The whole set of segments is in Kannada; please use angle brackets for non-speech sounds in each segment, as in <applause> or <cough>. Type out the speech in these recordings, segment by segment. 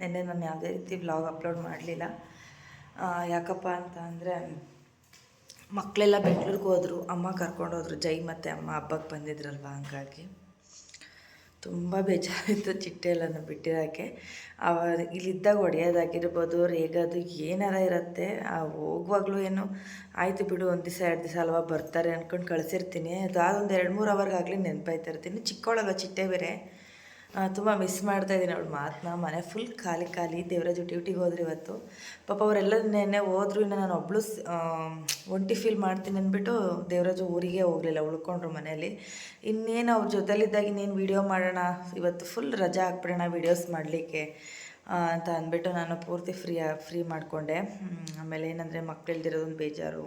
ನಿನ್ನೆ ನಾನು ಯಾವುದೇ ರೀತಿ ವ್ಲಾಗ್ ಅಪ್ಲೋಡ್ ಮಾಡಲಿಲ್ಲ. ಯಾಕಪ್ಪ ಅಂತ ಅಂದರೆ, ಮಕ್ಕಳೆಲ್ಲ ಬೆಂಗಳೂರಿಗೆ ಹೋದರು, ಅಮ್ಮ ಕರ್ಕೊಂಡು ಹೋದರು, ಜೈ ಮತ್ತು ಅಮ್ಮ ಹಬ್ಬಕ್ಕೆ ಬಂದಿದ್ರಲ್ವ ಹಂಗಾಗಿ. ತುಂಬ ಬೇಜಾರಿತ್ತು ಚಿಟ್ಟೆ ಎಲ್ಲನೂ ಬಿಟ್ಟಿರೋಕ್ಕೆ ಅವ ಇಲ್ಲಿದ್ದಾಗ ಹೊಡೆಯೋದಾಗಿರ್ಬೋದು ರೇಗದು ಏನಾರ ಇರುತ್ತೆ ಹೋಗುವಾಗಲೂ ಏನು, ಆಯಿತು ಬಿಡು, ಒಂದು ದಿವಸ ಎರಡು ದಿವಸ ಅಲ್ವಾ ಬರ್ತಾರೆ ಅಂದ್ಕೊಂಡು ಕಳಿಸಿರ್ತೀನಿ. ಅದಾದೊಂದು ಎರಡು ಮೂರು ಅವರ್ಗಾಗಲಿ ನೆನಪಾಯ್ತಿರ್ತೀನಿ ಚಿಕ್ಕವಳಲ್ವ ಚಿಟ್ಟೆ ಬೇರೆ? ತುಂಬ ಮಿಸ್ ಮಾಡ್ತಾ ಇದ್ದೀನಿ ಅವಳು ಮಾತನ್ನ ಮನೆ ಫುಲ್ ಖಾಲಿ ಖಾಲಿ. ದೇವರಾಜು ಡ್ಯೂಟಿಗೆ ಹೋದ್ರೆ ಇವತ್ತು. ಪಾಪ ಅವರೆಲ್ಲ ನೆನ್ನೆ ಹೋದ್ರು, ಇನ್ನು ನಾನು ಒಬ್ಳು ಒಂಟಿ ಫೀಲ್ ಮಾಡ್ತೀನಿ ಅಂದ್ಬಿಟ್ಟು ದೇವರಾಜು ಊರಿಗೆ ಹೋಗಲಿಲ್ಲ, ಉಳ್ಕೊಂಡ್ರು ಮನೆಯಲ್ಲಿ. ಇನ್ನೇನು ಅವ್ರ ಜೊತೆಲಿದ್ದಾಗ ಇನ್ನೇನು ವೀಡಿಯೋ ಮಾಡೋಣ? ಇವತ್ತು ಫುಲ್ ರಜಾ ಹಾಕ್ಬಿಡೋಣ ವೀಡಿಯೋಸ್ ಮಾಡಲಿಕ್ಕೆ ಅಂತ ಅಂದ್ಬಿಟ್ಟು ನಾನು ಪೂರ್ತಿ ಫ್ರೀ ಫ್ರೀ ಮಾಡಿಕೊಂಡೆ. ಆಮೇಲೆ ಏನಂದರೆ ಮಕ್ಕಳಿಲ್ದಿರೋದೊಂದು ಬೇಜಾರು.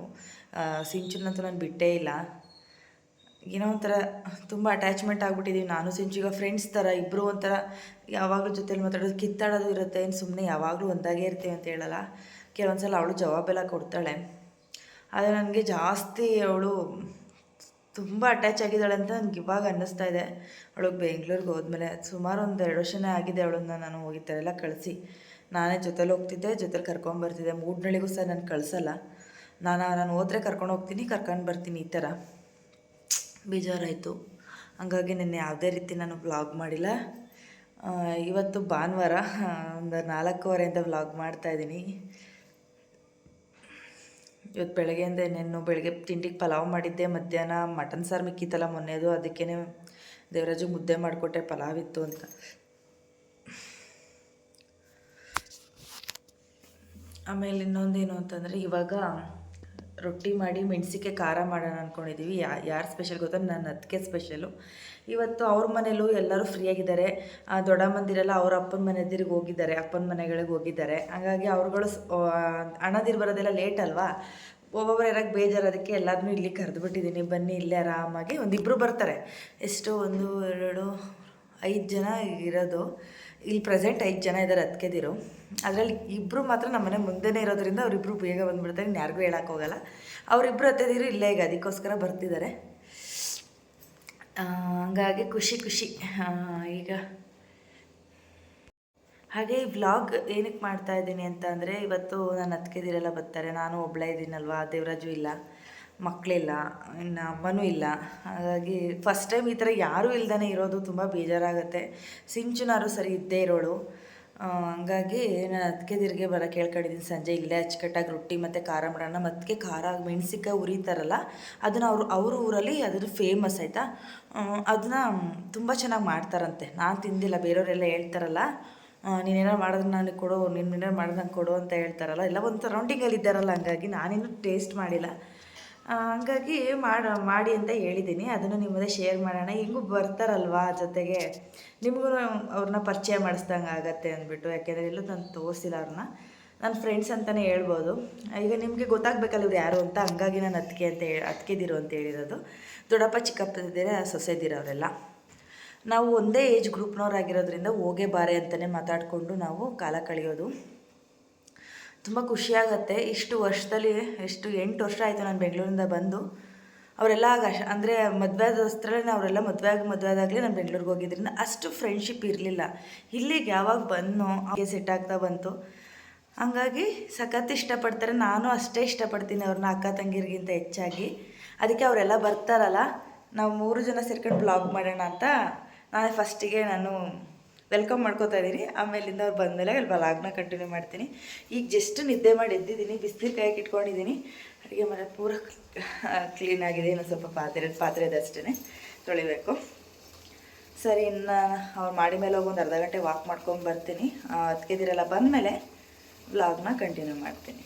ಸಿಂಚುನಂತೂ ನಾನು ಬಿಟ್ಟೇ ಇಲ್ಲ. ಏನೋ ಒಂಥರ ತುಂಬ ಅಟ್ಯಾಚ್ಮೆಂಟ್ ಆಗಿಬಿಟ್ಟಿದ್ದೀವಿ ನಾನು ಸಿಂಚುಗ ಫ್ರೆಂಡ್ಸ್ ಥರ ಇಬ್ಬರು ಒಂಥರ ಯಾವಾಗಲೂ ಜೊತೆಲಿ ಮಾತಾಡೋದು, ಕಿತ್ತಾಡೋದು ಇರುತ್ತೆ. ಏನು ಸುಮ್ಮನೆ ಯಾವಾಗಲೂ ಒಂದಾಗೇ ಇರ್ತೀವಿ ಅಂತ ಹೇಳಲ್ಲ. ಕೆಲವೊಂದು ಸಲ ಅವಳು ಜವಾಬೆಲ್ಲ ಕೊಡ್ತಾಳೆ. ಆದರೆ ನನಗೆ ಜಾಸ್ತಿ ಅವಳು ತುಂಬ ಅಟ್ಯಾಚ್ ಆಗಿದ್ದಾಳೆ ಅಂತ ನನಗೆ ಇವಾಗ ಅನ್ನಿಸ್ತಾ ಇದೆ. ಅವಳಿಗೆ ಬೆಂಗ್ಳೂರಿಗೆ ಹೋದ್ಮೇಲೆ ಸುಮಾರು ಒಂದು ಎರಡು ವರ್ಷನೇ ಆಗಿದೆ ಅವಳನ್ನ ನಾನು ಹೋಗಿದ್ದಾರೆಲ್ಲ ಕಳಿಸಿ. ನಾನೇ ಜೊತೆಲಿ ಹೋಗ್ತಿದ್ದೆ, ಜೊತೆಲಿ ಕರ್ಕೊಂಬರ್ತಿದ್ದೆ ಮೂಡ್ನಳ್ಳಿಗೂ ಸಹ ನಾನು ಕಳಿಸಲ್ಲ. ನಾನು ನಾನು ಹೋದ್ರೆ ಕರ್ಕೊಂಡು ಹೋಗ್ತೀನಿ, ಕರ್ಕೊಂಡು ಬರ್ತೀನಿ ಈ ಥರ ಬೇಜಾರಾಯಿತು. ಹಂಗಾಗಿ ನಿನ್ನೆ ಯಾವುದೇ ರೀತಿ ನಾನು ವ್ಲಾಗ್ ಮಾಡಿಲ್ಲ. ಇವತ್ತು ಭಾನುವಾರ ಒಂದು ನಾಲ್ಕೂವರೆಯಿಂದ ವ್ಲಾಗ್ ಮಾಡ್ತಾಯಿದ್ದೀನಿ ಇವತ್ತು ಬೆಳಗ್ಗೆಯಿಂದ ನೆನ್ನು ಬೆಳಗ್ಗೆ ತಿಂಡಿಗೆ ಪಲಾವ್ ಮಾಡಿದ್ದೆ. ಮಧ್ಯಾಹ್ನ ಮಟನ್ ಸಾರು ಮಿಕ್ಕಿತ್ತಲ್ಲ ಮೊನ್ನೆದು ಅದಕ್ಕೇ ದೇವರಾಜು ಮುದ್ದೆ ಮಾಡಿಕೊಟ್ಟೆ, ಪಲಾವ್ ಇತ್ತು ಅಂತ. ಆಮೇಲೆ ಇನ್ನೊಂದೇನು ಅಂತಂದರೆ, ಇವಾಗ ರೊಟ್ಟಿ ಮಾಡಿ ಮೆಣಸಿಕೆ ಖಾರ ಮಾಡೋಣ ಅಂದ್ಕೊಂಡಿದ್ದೀವಿ ಯಾ, ಯಾರು ಸ್ಪೆಷಲ್ ಗೊತ್ತಾ? ನನ್ನ ಅದಕ್ಕೆ ಸ್ಪೆಷಲು ಇವತ್ತು ಅವ್ರ ಮನೇಲೂ ಎಲ್ಲರೂ ಫ್ರೀಯಾಗಿದ್ದಾರೆ ದೊಡ್ಡ ಮಂದಿರೆಲ್ಲ ಅವ್ರ ಅಪ್ಪನ ಮನೆದಿರಿಗೆ ಹೋಗಿದ್ದಾರೆ. ಅಪ್ಪನ ಮನೆಗಳಿಗೆ ಹೋಗಿದ್ದಾರೆ. ಹಾಗಾಗಿ ಅವ್ರುಗಳು ಹಣದಿರು ಬರೋದೆಲ್ಲ ಲೇಟ್ ಅಲ್ವಾ? ಒಬ್ಬೊಬ್ಬರು ಇರೋಕ್ಕೆ ಬೇಜಾರು ಅದಕ್ಕೆ ಎಲ್ಲರನ್ನೂ ಇಲ್ಲಿ ಕರೆದುಬಿಟ್ಟಿದ್ದೀನಿ ಬನ್ನಿ, ಇಲ್ಲೇ ಆರಾಮಾಗಿ ಒಂದಿಬ್ಬರು ಬರ್ತಾರೆ. ಎಷ್ಟು ಒಂದು, ಎರಡು, ಐದು ಜನ ಇರೋದು. ಇಲ್ಲಿ ಪ್ರೆಸೆಂಟ್ ಐದು ಜನ ಇದ್ದಾರೆ ಅತ್ಕೆದಿರು. ಅದರಲ್ಲಿ ಇಬ್ಬರು ಮಾತ್ರ ನಮ್ಮ ಮನೆ ಮುಂದೆನೇ ಇರೋದ್ರಿಂದ ಅವರಿಬ್ಬರು ಬೇಗ ಬಂದುಬಿಡ್ತಾರೆ ಇನ್ನು ಯಾರಿಗೂ ಹೋಗಲ್ಲ. ಅವರಿಬ್ಬರು ಅತ್ತೆದಿರು ಇಲ್ಲೇ ಈಗ, ಅದಕ್ಕೋಸ್ಕರ ಬರ್ತಿದ್ದಾರೆ. ಹಂಗಾಗಿ ಖುಷಿ ಖುಷಿ. ಈಗ. ಹಾಗೆ ಈ ವ್ಲಾಗ್ ಏನಕ್ಕೆ ಮಾಡ್ತಾ ಇದ್ದೀನಿ ಅಂತ ಅಂದರೆ, ಇವತ್ತು ನಾನು ಅತ್ತಿಗೆದಿರೆಲ್ಲ ಬರ್ತಾರೆ, ನಾನು ಒಬ್ಬಳೇ ಇದ್ದೀನಲ್ವಾ, ದೇವರಾಜು ಇಲ್ಲ. ಮಕ್ಕಳಿಲ್ಲ ಇನ್ನು ಅಮ್ಮನೂ ಇಲ್ಲ. ಹಾಗಾಗಿ ಫಸ್ಟ್ ಟೈಮ್ ಈ ಥರ ಯಾರೂ ಇಲ್ದೇ ಇರೋದು ತುಂಬ ಬೇಜಾರಾಗುತ್ತೆ. ಸಿಂಚುನಾರು ಸರಿ ಇದ್ದೇ ಇರೋಳು. ಹಂಗಾಗಿ ನಾನು ಅದಕ್ಕೆ ತಿರ್ಗೆ ಬರ ಕೇಳ್ಕೊಂಡಿದ್ದೀನಿ ಸಂಜೆ ಇಲ್ಲೇ ಅಚ್ಚುಕಟ್ಟಾಗಿ ರೊಟ್ಟಿ ಮತ್ತು ಖಾರ ಮಾಡೋಣ. ಮತ್ತೆ ಖಾರ ಮೆಣಸಿಕಾಯಿ ಉರಿತಾರಲ್ಲ, ಅದನ್ನು ಅವರು, ಅವ್ರ ಊರಲ್ಲಿ ಅದ್ರ ಫೇಮಸ್ ಆಯಿತಾ? ಅದನ್ನ ತುಂಬ ಚೆನ್ನಾಗಿ ಮಾಡ್ತಾರಂತೆ. ನಾನು ತಿಂದಿಲ್ಲ, ಬೇರೆಯವರೆಲ್ಲ ಹೇಳ್ತಾರಲ್ಲ ನೀನೇನೋ ಮಾಡಿದ್ರೆ ನನಗೆ ಕೊಡು, ನೀನು ನಂಗೆ ಕೊಡು ಅಂತ ಹೇಳ್ತಾರಲ್ಲ, ಎಲ್ಲ ಒಂದು ಸರೌಂಡಿಂಗಲ್ಲಿ ಇದ್ದಾರಲ್ಲ ಹಂಗಾಗಿ ನಾನಿನ್ನೂ ಟೇಸ್ಟ್ ಮಾಡಿಲ್ಲ. ಹಂಗಾಗಿ ಮಾಡ, ಮಾಡಿ ಅಂತ ಹೇಳಿದ್ದೀನಿ. ಅದನ್ನು ನಿಮ್ಮದೇ ಶೇರ್ ಮಾಡೋಣ. ಹಿಂಗೂ ಬರ್ತಾರಲ್ವಾ ಜೊತೆಗೆ? ನಿಮಗೂ ಅವ್ರನ್ನ ಪರಿಚಯ ಮಾಡಿಸ್ದಂಗೆ ಆಗತ್ತೆ ಅಂದ್ಬಿಟ್ಟು. ಯಾಕೆಂದರೆ ಎಲ್ಲೂ ನಾನು ತೋರಿಸಿಲ್ಲ ಅವ್ರನ್ನ. ನನ್ನ ಫ್ರೆಂಡ್ಸ್ ಅಂತಲೇ ಹೇಳ್ಬೋದು. ಈಗ ನಿಮಗೆ ಗೊತ್ತಾಗಬೇಕಲ್ಲ ಇವ್ರು ಯಾರು ಅಂತ. ಹಂಗಾಗಿ ನಾನು ಅತ್ತಿಗೆ ಅಂತ ಹೇಳಿ ಅಂತ ಹೇಳಿರೋದು. ದೊಡ್ಡಪ್ಪ, ಚಿಕ್ಕಪ್ಪದಿದ್ದೀರ ಸೊಸೆದಿರೋರೆಲ್ಲ. ನಾವು ಒಂದೇ ಏಜ್ ಗ್ರೂಪ್ನವ್ರಾಗಿರೋದ್ರಿಂದ ಹೋಗೇ ಬಾರೆ ಅಂತಲೇ ಮಾತಾಡಿಕೊಂಡು ನಾವು ಕಾಲ ಕಳೆಯೋದು. ತುಂಬ ಖುಷಿಯಾಗತ್ತೆ. ಇಷ್ಟು ವರ್ಷದಲ್ಲಿ, ಎಷ್ಟು ಎಂಟು ವರ್ಷ ಆಯಿತು ನಾನು ಬೆಂಗಳೂರಿಂದ ಬಂದು. ಅವರೆಲ್ಲ ಆಗ ಅಂದರೆ ಮದುವೆ ಆದಸ್ತ್ರಲ್ಲೇ ಅವರೆಲ್ಲ ಮದುವೆ ಆಗಿ ಮದುವೆ ಆದಾಗಲೇ ನಾನು ಬೆಂಗಳೂರಿಗೆ ಹೋಗಿದ್ರಿಂದ ಅಷ್ಟು ಫ್ರೆಂಡ್ಶಿಪ್ ಇರಲಿಲ್ಲ. ಇಲ್ಲಿಗೆ ಯಾವಾಗ ಬಂದು ಹಾಗೆ ಸೆಟ್ ಆಗ್ತಾ ಬಂತು. ಹಂಗಾಗಿ ಸಖತ್ ಇಷ್ಟಪಡ್ತಾರೆ. ನಾನು ಅಷ್ಟೇ ಇಷ್ಟಪಡ್ತೀನಿ ಅವ್ರನ್ನ ಅಕ್ಕ ತಂಗಿರಿಗಿಂತ ಹೆಚ್ಚಾಗಿ. ಅದಕ್ಕೆ ಅವರೆಲ್ಲ ಬರ್ತಾರಲ್ಲ, ನಾವು ಮೂರು ಜನ ಸೇರ್ಕೊಂಡು ಬ್ಲಾಗ್ ಮಾಡೋಣ ಅಂತ ನಾನೇ ಫಸ್ಟಿಗೆ ನಾನು ವೆಲ್ಕಮ್ ಮಾಡ್ಕೋತಾ ಇದ್ದೀನಿ ಆಮೇಲಿಂದ ಅವ್ರು ಬಂದಮೇಲೆ ಅಲ್ಲಿ ಬಲಾಗ್ನ ಕಂಟಿನ್ಯೂ ಮಾಡ್ತೀನಿ. ಈಗ ಜಸ್ಟ್ ನಿದ್ದೆ ಮಾಡಿ ಎದ್ದಿದ್ದೀನಿ ಬಿಸಿಲು ಕಾಯಕ್ಕೆ ಇಟ್ಕೊಂಡಿದ್ದೀನಿ. ಅಡುಗೆ ಮನೆ ಪೂರ ಕ್ಲೀನಾಗಿದೆ ಇನ್ನೊಂದು ಸ್ವಲ್ಪ ಪಾತ್ರೆ ಪಾತ್ರೆ ಇದೆ ಅಷ್ಟೇ ತೊಳಿಬೇಕು. ಸರಿ, ಇನ್ನು ಅವ್ರು ಮಾಡಿ ಮೇಲೆ ಹೋಗಿ ಒಂದು ಅರ್ಧ ಗಂಟೆ ವಾಕ್ ಮಾಡ್ಕೊಂಡು ಬರ್ತೀನಿ. ಅದಕ್ಕೆ ಬಂದ ಬಂದಮೇಲೆ ವ್ಲಾಗ್ನ ಕಂಟಿನ್ಯೂ ಮಾಡ್ತೀನಿ.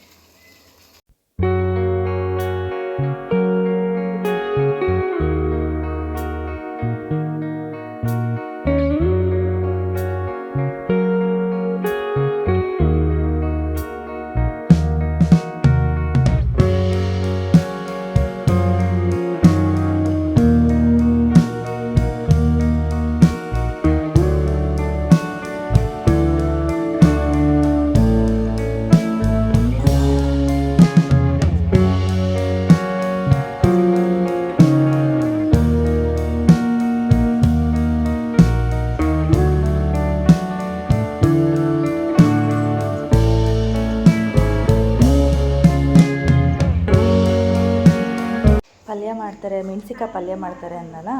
ಮಾಡ್ತಾರೆ ಮೆಣಸಿಕಾಯಿ ಪಲ್ಯ ಮಾಡ್ತಾರೆ ಅನ್ನಲ್ಲ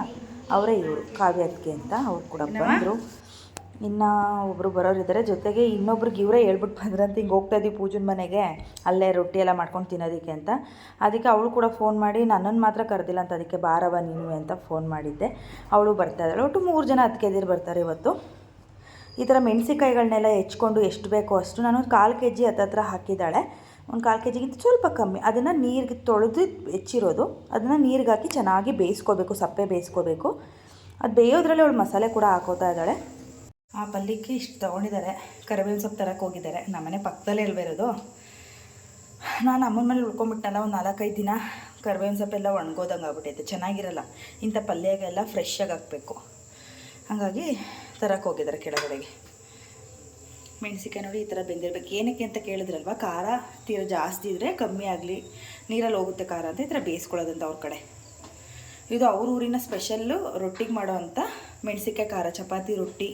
ಅವರೇ ಇವರು ಕಾವ್ಯ ಅತ್ತಿಗೆ ಅಂತ ಅವ್ರು ಕೂಡ ಬಂದರು. ಇನ್ನು ಒಬ್ಬರು ಬರೋರಿದ್ದಾರೆ ಜೊತೆಗೆ ಇನ್ನೊಬ್ರಿಗೆ ಇವರೇ ಹೇಳ್ಬಿಟ್ಟು ಬಂದ್ರಂತ ಹಿಂಗೆ ಹೋಗ್ತಾ ಇದ್ದೀವಿ ಪೂಜನ ಮನೆಗೆ. ಅಲ್ಲೇ ರೊಟ್ಟಿ ಎಲ್ಲ ಮಾಡ್ಕೊಂಡು ತಿನ್ನೋದಕ್ಕೆ ಅಂತ. ಅದಕ್ಕೆ ಅವಳು ಕೂಡ ಫೋನ್ ಮಾಡಿ ನನ್ನನ್ನು ಮಾತ್ರ ಕರೆದಿಲ್ಲ ಅಂತ ಅದಕ್ಕೆ ಬಾರವ ನೀನು ಅಂತ ಫೋನ್ ಮಾಡಿದ್ದೆ. ಅವಳು ಬರ್ತಾ ಇದ್ದಾಳೆ. ಒಟ್ಟು ಮೂರು ಜನ ಅತ್ತಿಗೆದಿರು ಬರ್ತಾರೆ ಇವತ್ತು. ಈ ಥರ ಮೆಣಸಿಕಾಯಿಗಳನ್ನೆಲ್ಲ ಹೆಚ್ಕೊಂಡು ಎಷ್ಟು ಬೇಕೋ ಅಷ್ಟು. ನಾನು ಕಾಲು ಕೆ ಜಿ ಹತ್ತತ್ರ ಹಾಕಿದ್ದಾಳೆ. ಒಂದು ಕಾಲು ಕೆ ಜಿಗಿಂತ ಸ್ವಲ್ಪ ಕಮ್ಮಿ. ಅದನ್ನು ನೀರಿಗೆ ತೊಳೆದು ಹೆಚ್ಚಿರೋದು. ಅದನ್ನು ನೀರಿಗೆ ಹಾಕಿ ಚೆನ್ನಾಗಿ ಬೇಯಿಸ್ಕೋಬೇಕು, ಸಪ್ಪೆ ಬೇಯಿಸ್ಕೋಬೇಕು. ಅದು ಬೇಯೋದ್ರಲ್ಲಿ ಅವಳು ಮಸಾಲೆ ಕೂಡ ಹಾಕೋತಾ ಇದ್ದಾಳೆ. ಆ ಪಲ್ಯಕ್ಕೆ ಇಷ್ಟು ತೊಗೊಂಡಿದ್ದಾರೆ. ಕರಿಬೇವಿನ ಸೊಪ್ಪು ತರಕ್ಕೆ ಹೋಗಿದ್ದಾರೆ. ನಮ್ಮನೆ ಪಕ್ಕದಲ್ಲೇ ಇರೋದು. ನಾನು ಅಮ್ಮನ ಮೇಲೆ ಉಳ್ಕೊಂಬಿಟ್ಟನಲ್ಲ ಒಂದು ನಾಲ್ಕೈದು ದಿನ ಕರಿಬೇವಿನ ಸೊಪ್ಪೆಲ್ಲ ಒಣಗೋದಂಗೆ ಆಗ್ಬಿಟ್ಟೈತೆ ಚೆನ್ನಾಗಿರಲ್ಲ. ಇಂಥ ಪಲ್ಯಗೆಲ್ಲ ಫ್ರೆಶ್ಶಾಗಿ ಹಾಕಬೇಕು. ಹಾಗಾಗಿ ತರಕ್ಕೆ ಹೋಗಿದ್ದಾರೆ ಕೆಳಗಡೆಗೆ. ಮೆಣಸಿಕಾಯಿ ನೋಡಿ ಈ ಥರ ಬೆಂದಿರ್ಬೇಕು. ಏನಕ್ಕೆ ಅಂತ ಕೇಳಿದ್ರಲ್ವ? ಖಾರ ತೀರ ಜಾಸ್ತಿ ಇದ್ದರೆ ಕಮ್ಮಿ ಆಗಲಿ. ನೀರಲ್ಲಿ ಹೋಗುತ್ತೆ ಖಾರ ಅಂತ ಈ ಥರ ಬೇಯಿಸ್ಕೊಳ್ಳೋದಂತ ಅವ್ರ ಕಡೆ. ಇದು ಅವ್ರ ಊರಿನ ಸ್ಪೆಷಲ್ಲು ರೊಟ್ಟಿಗೆ ಮಾಡೋ ಅಂಥ ಮೆಣಸಿಕಾಯಿ ಖಾರ, ಚಪಾತಿ, ರೊಟ್ಟಿ.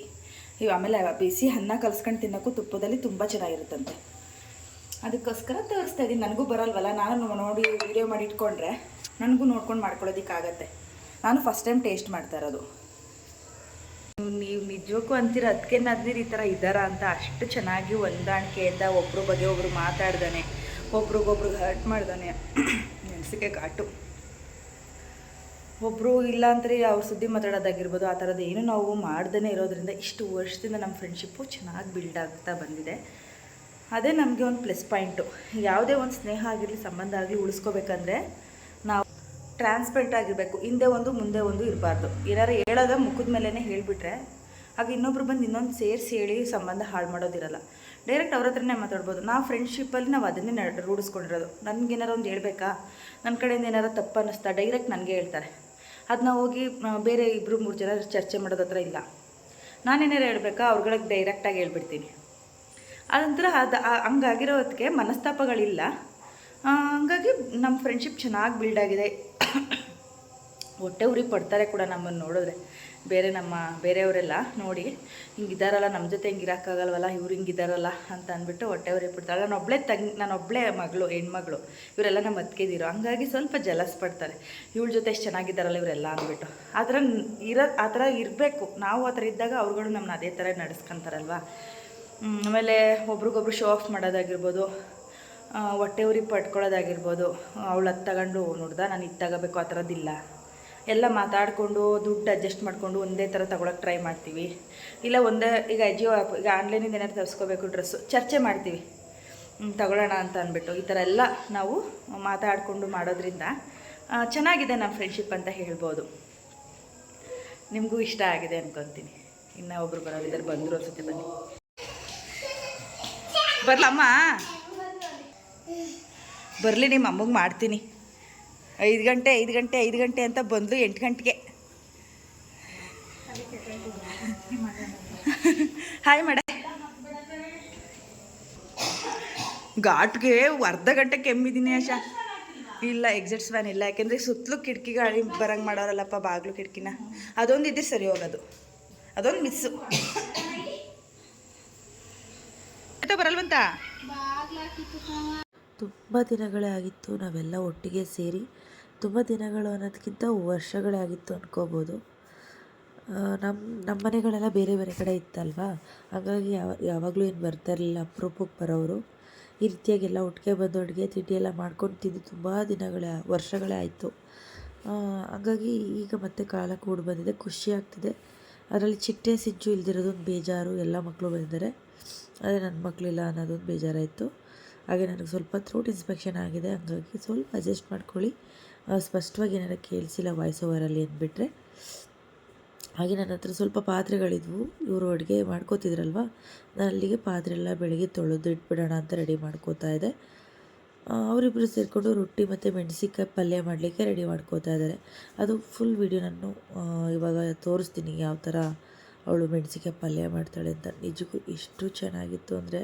ಇವು ಆಮೇಲೆ ಬಿಸಿ ಅನ್ನ ಕಲ್ಸ್ಕೊಂಡು ತಿನ್ನೋಕ್ಕೂ ತುಪ್ಪದಲ್ಲಿ ತುಂಬ ಚೆನ್ನಾಗಿರುತ್ತಂತೆ. ಅದಕ್ಕೋಸ್ಕರ ತೋರಿಸ್ತಾ ಇದ್ದೀನಿ. ನನಗೂ ಬರಲ್ವಲ್ಲ? ನಾನು ನೋಡಿ ವಿಡಿಯೋ ಮಾಡಿ ಇಟ್ಕೊಂಡ್ರೆ ನನಗೂ ನೋಡ್ಕೊಂಡು ಮಾಡ್ಕೊಳ್ಳೋದಕ್ಕಾಗತ್ತೆ. ನಾನು ಫಸ್ಟ್ ಟೈಮ್ ಟೇಸ್ಟ್ ಮಾಡ್ತಾ ಇರೋದು. ನೀವು ನಿಜಕ್ಕೂ ಅಂತೀರ ಅದಕ್ಕೆ ಈ ಥರ ಇದ್ದಾರ ಅಂತ ಅಷ್ಟು ಚೆನ್ನಾಗಿ ಹೊಂದಾಣಿಕೆಯಿಂದ ಒಬ್ರ ಬಗ್ಗೆ ಒಬ್ರು ಮಾತಾಡ್ದಾನೆ, ಒಬ್ರಿಗೊಬ್ರು ಹರ್ಟ್ ಮಾಡ್ದಾನೆ ಮೆಣಸಿಗೆ ಘಾಟು ಒಬ್ಬರು ಇಲ್ಲ ಅವ್ರ ಸುದ್ದಿ ಮಾತಾಡೋದಾಗಿರ್ಬೋದು, ಆ ಥರದ್ದು ಏನು ನಾವು ಮಾಡ್ದೇ ಇರೋದ್ರಿಂದ ಇಷ್ಟು ವರ್ಷದಿಂದ ನಮ್ಮ ಫ್ರೆಂಡ್ಶಿಪ್ಪು ಚೆನ್ನಾಗಿ ಬಿಲ್ಡ್ ಆಗ್ತಾ ಬಂದಿದೆ. ಅದೇ ನಮಗೆ ಒಂದು ಪ್ಲಸ್ ಪಾಯಿಂಟು ಯಾವುದೇ ಒಂದು ಸ್ನೇಹ ಆಗಿರಲಿ, ಸಂಬಂಧ ಆಗಲಿ ಉಳಿಸ್ಕೋಬೇಕಂದ್ರೆ ಟ್ರಾನ್ಸ್ಪರೆಂಟ್ ಆಗಿರಬೇಕು. ಹಿಂದೆ ಒಂದು, ಮುಂದೆ ಒಂದು ಇರಬಾರ್ದು. ಏನಾರು ಹೇಳೋದ ಮುಖದ ಮೇಲೇ ಹೇಳಿಬಿಟ್ರೆ ಆಗ ಇನ್ನೊಬ್ರು ಬಂದು ಇನ್ನೊಂದು ಸೇರಿಸಿ ಹೇಳಿ ಸಂಬಂಧ ಹಾಳು ಮಾಡೋದಿರಲ್ಲ. ಡೈರೆಕ್ಟ್ ಅವ್ರ ಹತ್ರನೇ ಮಾತಾಡ್ಬೋದು. ನಾವು ಫ್ರೆಂಡ್ಶಿಪ್ಪಲ್ಲಿ ನಾವು ಅದನ್ನೇ ರೂಢಿಸ್ಕೊಂಡಿರೋದು. ನನಗೇನಾರು ಒಂದು ಹೇಳ್ಬೇಕಾ? ನನ್ನ ಕಡೆಯಿಂದ ಏನಾರು ತಪ್ಪು ಅನ್ನಿಸ್ತಾ ಡೈರೆಕ್ಟ್ ನನಗೆ ಹೇಳ್ತಾರೆ. ಅದನ್ನ ಹೋಗಿ ಬೇರೆ ಇಬ್ಬರು ಮೂರು ಜನ ಚರ್ಚೆ ಮಾಡೋದು ಹತ್ರ ಇಲ್ಲ. ನಾನೇನಾರು ಹೇಳ್ಬೇಕಾ? ಅವ್ರಗಳಿಗೆ ಡೈರೆಕ್ಟಾಗಿ ಹೇಳ್ಬಿಡ್ತೀನಿ. ಅದಂತರ ಅದು ಹಂಗಾಗಿರೋದಕ್ಕೆ ಮನಸ್ತಾಪಗಳಿಲ್ಲ. ಹಂಗಾಗಿ ನಮ್ಮ ಫ್ರೆಂಡ್ಶಿಪ್ ಚೆನ್ನಾಗಿ ಬಿಲ್ಡ್ ಆಗಿದೆ. ಹೊಟ್ಟೆ ಉರಿ ಪಡ್ತಾರೆ ಕೂಡ ನಮ್ಮನ್ನು ನೋಡಿದ್ರೆ. ಬೇರೆ ನಮ್ಮ ಬೇರೆಯವರೆಲ್ಲ ನೋಡಿ ಹಿಂಗಿದಾರಲ್ಲ ನಮ್ಮ ಜೊತೆ ಹಿಂಗೆ ಇರೋಕ್ಕಾಗಲ್ವಲ್ಲ ಇವ್ರು ಹಿಂಗಿದಾರಲ್ಲ ಅಂತ ಅಂದ್ಬಿಟ್ಟು ಹೊಟ್ಟೆ ಉರಿ ಪಡ್ತಾರೆ. ನಾನು ಒಬ್ಬಳೇ ತಂಗ್ ನಾನು ಒಬ್ಬಳೇ ಮಗಳು, ಹೆಣ್ಮಗಳು, ಇವರೆಲ್ಲ ನಮ್ಮ ಅತ್ತಿಗೆದಿರು ಹಂಗಾಗಿ ಸ್ವಲ್ಪ ಜಲಸ್ ಪಡ್ತಾರೆ. ಇವಳ ಜೊತೆ ಎಷ್ಟು ಚೆನ್ನಾಗಿದ್ದಾರಲ್ಲ ಇವರೆಲ್ಲ ಅಂದ್ಬಿಟ್ಟು. ಆ ಥರ ಇರೋ, ಆ ಥರ ಇರಬೇಕು. ನಾವು ಆ ಥರ ಇದ್ದಾಗ ಅವ್ರುಗಳು ನಮ್ಮನ್ನ ಅದೇ ಥರ ನಡೆಸ್ಕೊಂತಾರಲ್ವ? ಆಮೇಲೆ ಒಬ್ರಿಗೊಬ್ರು ಶೋ ಆಫ್ ಮಾಡೋದಾಗಿರ್ಬೋದು ಹೊಟ್ಟೆ ಉರಿ ಪಡ್ಕೊಳ್ಳೋದಾಗಿರ್ಬೋದು. ಅವಳು ಅದು ತಗೊಂಡು ನೋಡ್ದ, ನಾನು ಇದು ತಗೋಬೇಕು, ಆ ಥರದ್ದಿಲ್ಲ ಎಲ್ಲ ಮಾತಾಡಿಕೊಂಡು, ದುಡ್ಡು ಅಡ್ಜಸ್ಟ್ ಮಾಡಿಕೊಂಡು ಒಂದೇ ಥರ ತಗೊಳಕ್ಕೆ ಟ್ರೈ ಮಾಡ್ತೀವಿ. ಇಲ್ಲ, ಒಂದೇ, ಈಗ ಅಜಿಯೋ ಆ್ಯಪ್ ಈಗ ಆನ್ಲೈನಿಂದ ಏನಾದ್ರು ತರಿಸ್ಕೋಬೇಕು ಡ್ರೆಸ್ಸು ಚರ್ಚೆ ಮಾಡ್ತೀವಿ. ತಗೊಳ್ಳೋಣ ಅಂತ ಅಂದ್ಬಿಟ್ಟು ಈ ಥರ ಎಲ್ಲ ನಾವು ಮಾತಾಡಿಕೊಂಡು ಮಾಡೋದ್ರಿಂದ ಚೆನ್ನಾಗಿದೆ ನಮ್ಮ ಫ್ರೆಂಡ್ಶಿಪ್ ಅಂತ ಹೇಳ್ಬೋದು. ನಿಮಗೂ ಇಷ್ಟ ಆಗಿದೆ ಅನ್ಕೊತೀನಿ. ಇನ್ನೂ ಒಬ್ರು ಬರೋದಿದ್ದಾರೆ ಬಂದರು ಅನ್ಸುತ್ತೆ ಬನ್ನಿ. ಬರ್ಲಮ್ಮ. ಬರಲಿ ನಿಮ್ಮ ಅಮ್ಮಗೆ ಮಾಡ್ತೀನಿ. ಐದು ಗಂಟೆ ಐದು ಗಂಟೆ ಐದು ಗಂಟೆ ಅಂತ ಬಂದು ಎಂಟು ಗಂಟೆಗೆ. ಹಾಯ್ ಮೇಡಮ್ ಘಾಟ್ಗೆ ಅರ್ಧ ಗಂಟೆ ಕೆಮ್ಮಿದ್ದೀನಿ ಆಶಾ. ಇಲ್ಲ ಎಕ್ಸಿಟ್ಸ್ ಫ್ಯಾನ್ ಇಲ್ಲ. ಯಾಕೆಂದರೆ ಸುತ್ತಲೂ ಕಿಟಕಿ ಗಾಳಿ ಬರಂಗೆ ಮಾಡೋರಲ್ಲಪ್ಪ, ಬಾಗಿಲು ಕಿಟಕಿನ. ಅದೊಂದು ಇದ್ರೆ ಸರಿ ಹೋಗೋದು. ಅದೊಂದು ಮಿಸ್ಸು. ಬರಲ್ವಂತ? ತುಂಬ ದಿನಗಳೇ ಆಗಿತ್ತು ನಾವೆಲ್ಲ ಒಟ್ಟಿಗೆ ಸೇರಿ. ತುಂಬ ದಿನಗಳು ಅನ್ನೋದಕ್ಕಿಂತ ವರ್ಷಗಳೇ ಆಗಿತ್ತು ಅನ್ಕೋಬೋದು. ನಮ್ಮ ನಮ್ಮ ಮನೆಗಳೆಲ್ಲ ಬೇರೆ ಬೇರೆ ಕಡೆ ಇತ್ತಲ್ವಾ? ಹಾಗಾಗಿ ಯಾವ, ಯಾವಾಗಲೂ ಏನು ಬರ್ತಾ ಇರಲಿಲ್ಲ, ಅಪರೂಪಕ್ಕೆ ಬರೋರು. ಈ ರೀತಿಯಾಗೆಲ್ಲ ಒಟ್ಟಿಗೆ ಬಂದು ಅಡುಗೆ ತಿಂಡಿ ಎಲ್ಲ ಮಾಡ್ಕೊಂಡು ತಿಂದು ತುಂಬ ದಿನಗಳೇ, ವರ್ಷಗಳೇ ಆಯಿತು. ಹಾಗಾಗಿ ಈಗ ಮತ್ತೆ ಕಾಲ ಕೂಡ ಬಂದಿದೆ, ಖುಷಿ ಆಗ್ತಿದೆ. ಅದರಲ್ಲಿ ಚಿಟ್ಟೆ ಸಿಜ್ಜು ಇಲ್ದಿರೋದೊಂದು ಬೇಜಾರು ಎಲ್ಲ ಮಕ್ಕಳು ಬಂದಿದ್ದಾರೆ. ಅದೇ ನನ್ನ ಮಕ್ಕಳಿಲ್ಲ ಅನ್ನೋದೊಂದು ಬೇಜಾರಾಯಿತು. ಹಾಗೆ ನನಗೆ ಸ್ವಲ್ಪ ಥ್ರೋಟ್ ಇನ್ಸ್ಪೆಕ್ಷನ್ ಆಗಿದೆ, ಹಾಗಾಗಿ ಸ್ವಲ್ಪ ಅಡ್ಜಸ್ಟ್ ಮಾಡ್ಕೊಳ್ಳಿ. ಸ್ಪಷ್ಟವಾಗಿ ಏನಾರು ಕೇಳಿಸಿಲ್ಲ ವಾಯ್ಸ್ ಓವರಲ್ಲಿ ಅಂದ್ಬಿಟ್ರೆ. ಹಾಗೆ ನನ್ನ ಹತ್ರ ಸ್ವಲ್ಪ ಪಾತ್ರೆಗಳಿದ್ವು, ಇವರು ಅಡುಗೆ ಮಾಡ್ಕೋತಿದ್ರಲ್ವ? ನಾನು ಅಲ್ಲಿಗೆ ಪಾತ್ರೆ ಎಲ್ಲ ಬೆಳಗ್ಗೆ ತೊಳೆದು ಇಟ್ಬಿಡೋಣ ಅಂತ ರೆಡಿ ಮಾಡ್ಕೋತಾ ಇದ್ದೆ. ಅವರಿಬ್ಬರು ಸೇರಿಕೊಂಡು ರೊಟ್ಟಿ ಮತ್ತು ಮೆಣಸಿನ್ಕಾಯಿ ಪಲ್ಯ ಮಾಡಲಿಕ್ಕೆ ರೆಡಿ ಮಾಡ್ಕೋತಾ ಇದ್ದಾರೆ. ಅದು ಫುಲ್ ವಿಡಿಯೋ ನಾನು ಇವಾಗ ತೋರಿಸ್ತೀನಿ ಯಾವ ಥರ ಅವಳು ಮೆಣಸಿನ್ಕಾಯಿ ಪಲ್ಯ ಮಾಡ್ತಾಳೆ ಅಂತ. ನಿಜಕ್ಕೂ ಎಷ್ಟು ಚೆನ್ನಾಗಿತ್ತು ಅಂದರೆ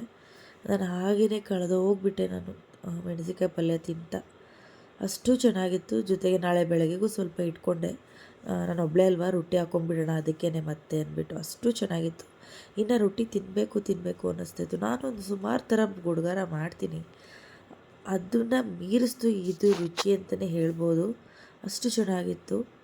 ನಾನು ಹಾಗೆಯೇ ಕಳೆದು ಹೋಗ್ಬಿಟ್ಟೆ ನಾನು ಮೆಣಸಿಕಾಯಿ ಪಲ್ಯ ತಿಂತ. ಅಷ್ಟು ಚೆನ್ನಾಗಿತ್ತು. ಜೊತೆಗೆ ನಾಳೆ ಬೆಳಗ್ಗೆಗೂ ಸ್ವಲ್ಪ ಇಟ್ಕೊಂಡೆ. ನಾನು ಒಬ್ಬಳೇ ಅಲ್ವಾ, ರೊಟ್ಟಿ ಹಾಕೊಂಡ್ಬಿಡೋಣ ಅದಕ್ಕೇ ಮತ್ತೆ ಅಂದ್ಬಿಟ್ಟು ಅಷ್ಟು ಚೆನ್ನಾಗಿತ್ತು. ಇನ್ನು ರೊಟ್ಟಿ ತಿನ್ನಬೇಕು ತಿನ್ನಬೇಕು ಅನ್ನಿಸ್ತಿತ್ತು. ನಾನೊಂದು ಸುಮಾರು ಥರ ಗುಡ್ಗಾರ ಮಾಡ್ತೀನಿ. ಅದನ್ನು ಮೀರಿಸ್ತು, ಇದು ರುಚಿ ಅಂತಲೇ ಹೇಳ್ಬೋದು. ಅಷ್ಟು ಚೆನ್ನಾಗಿತ್ತು.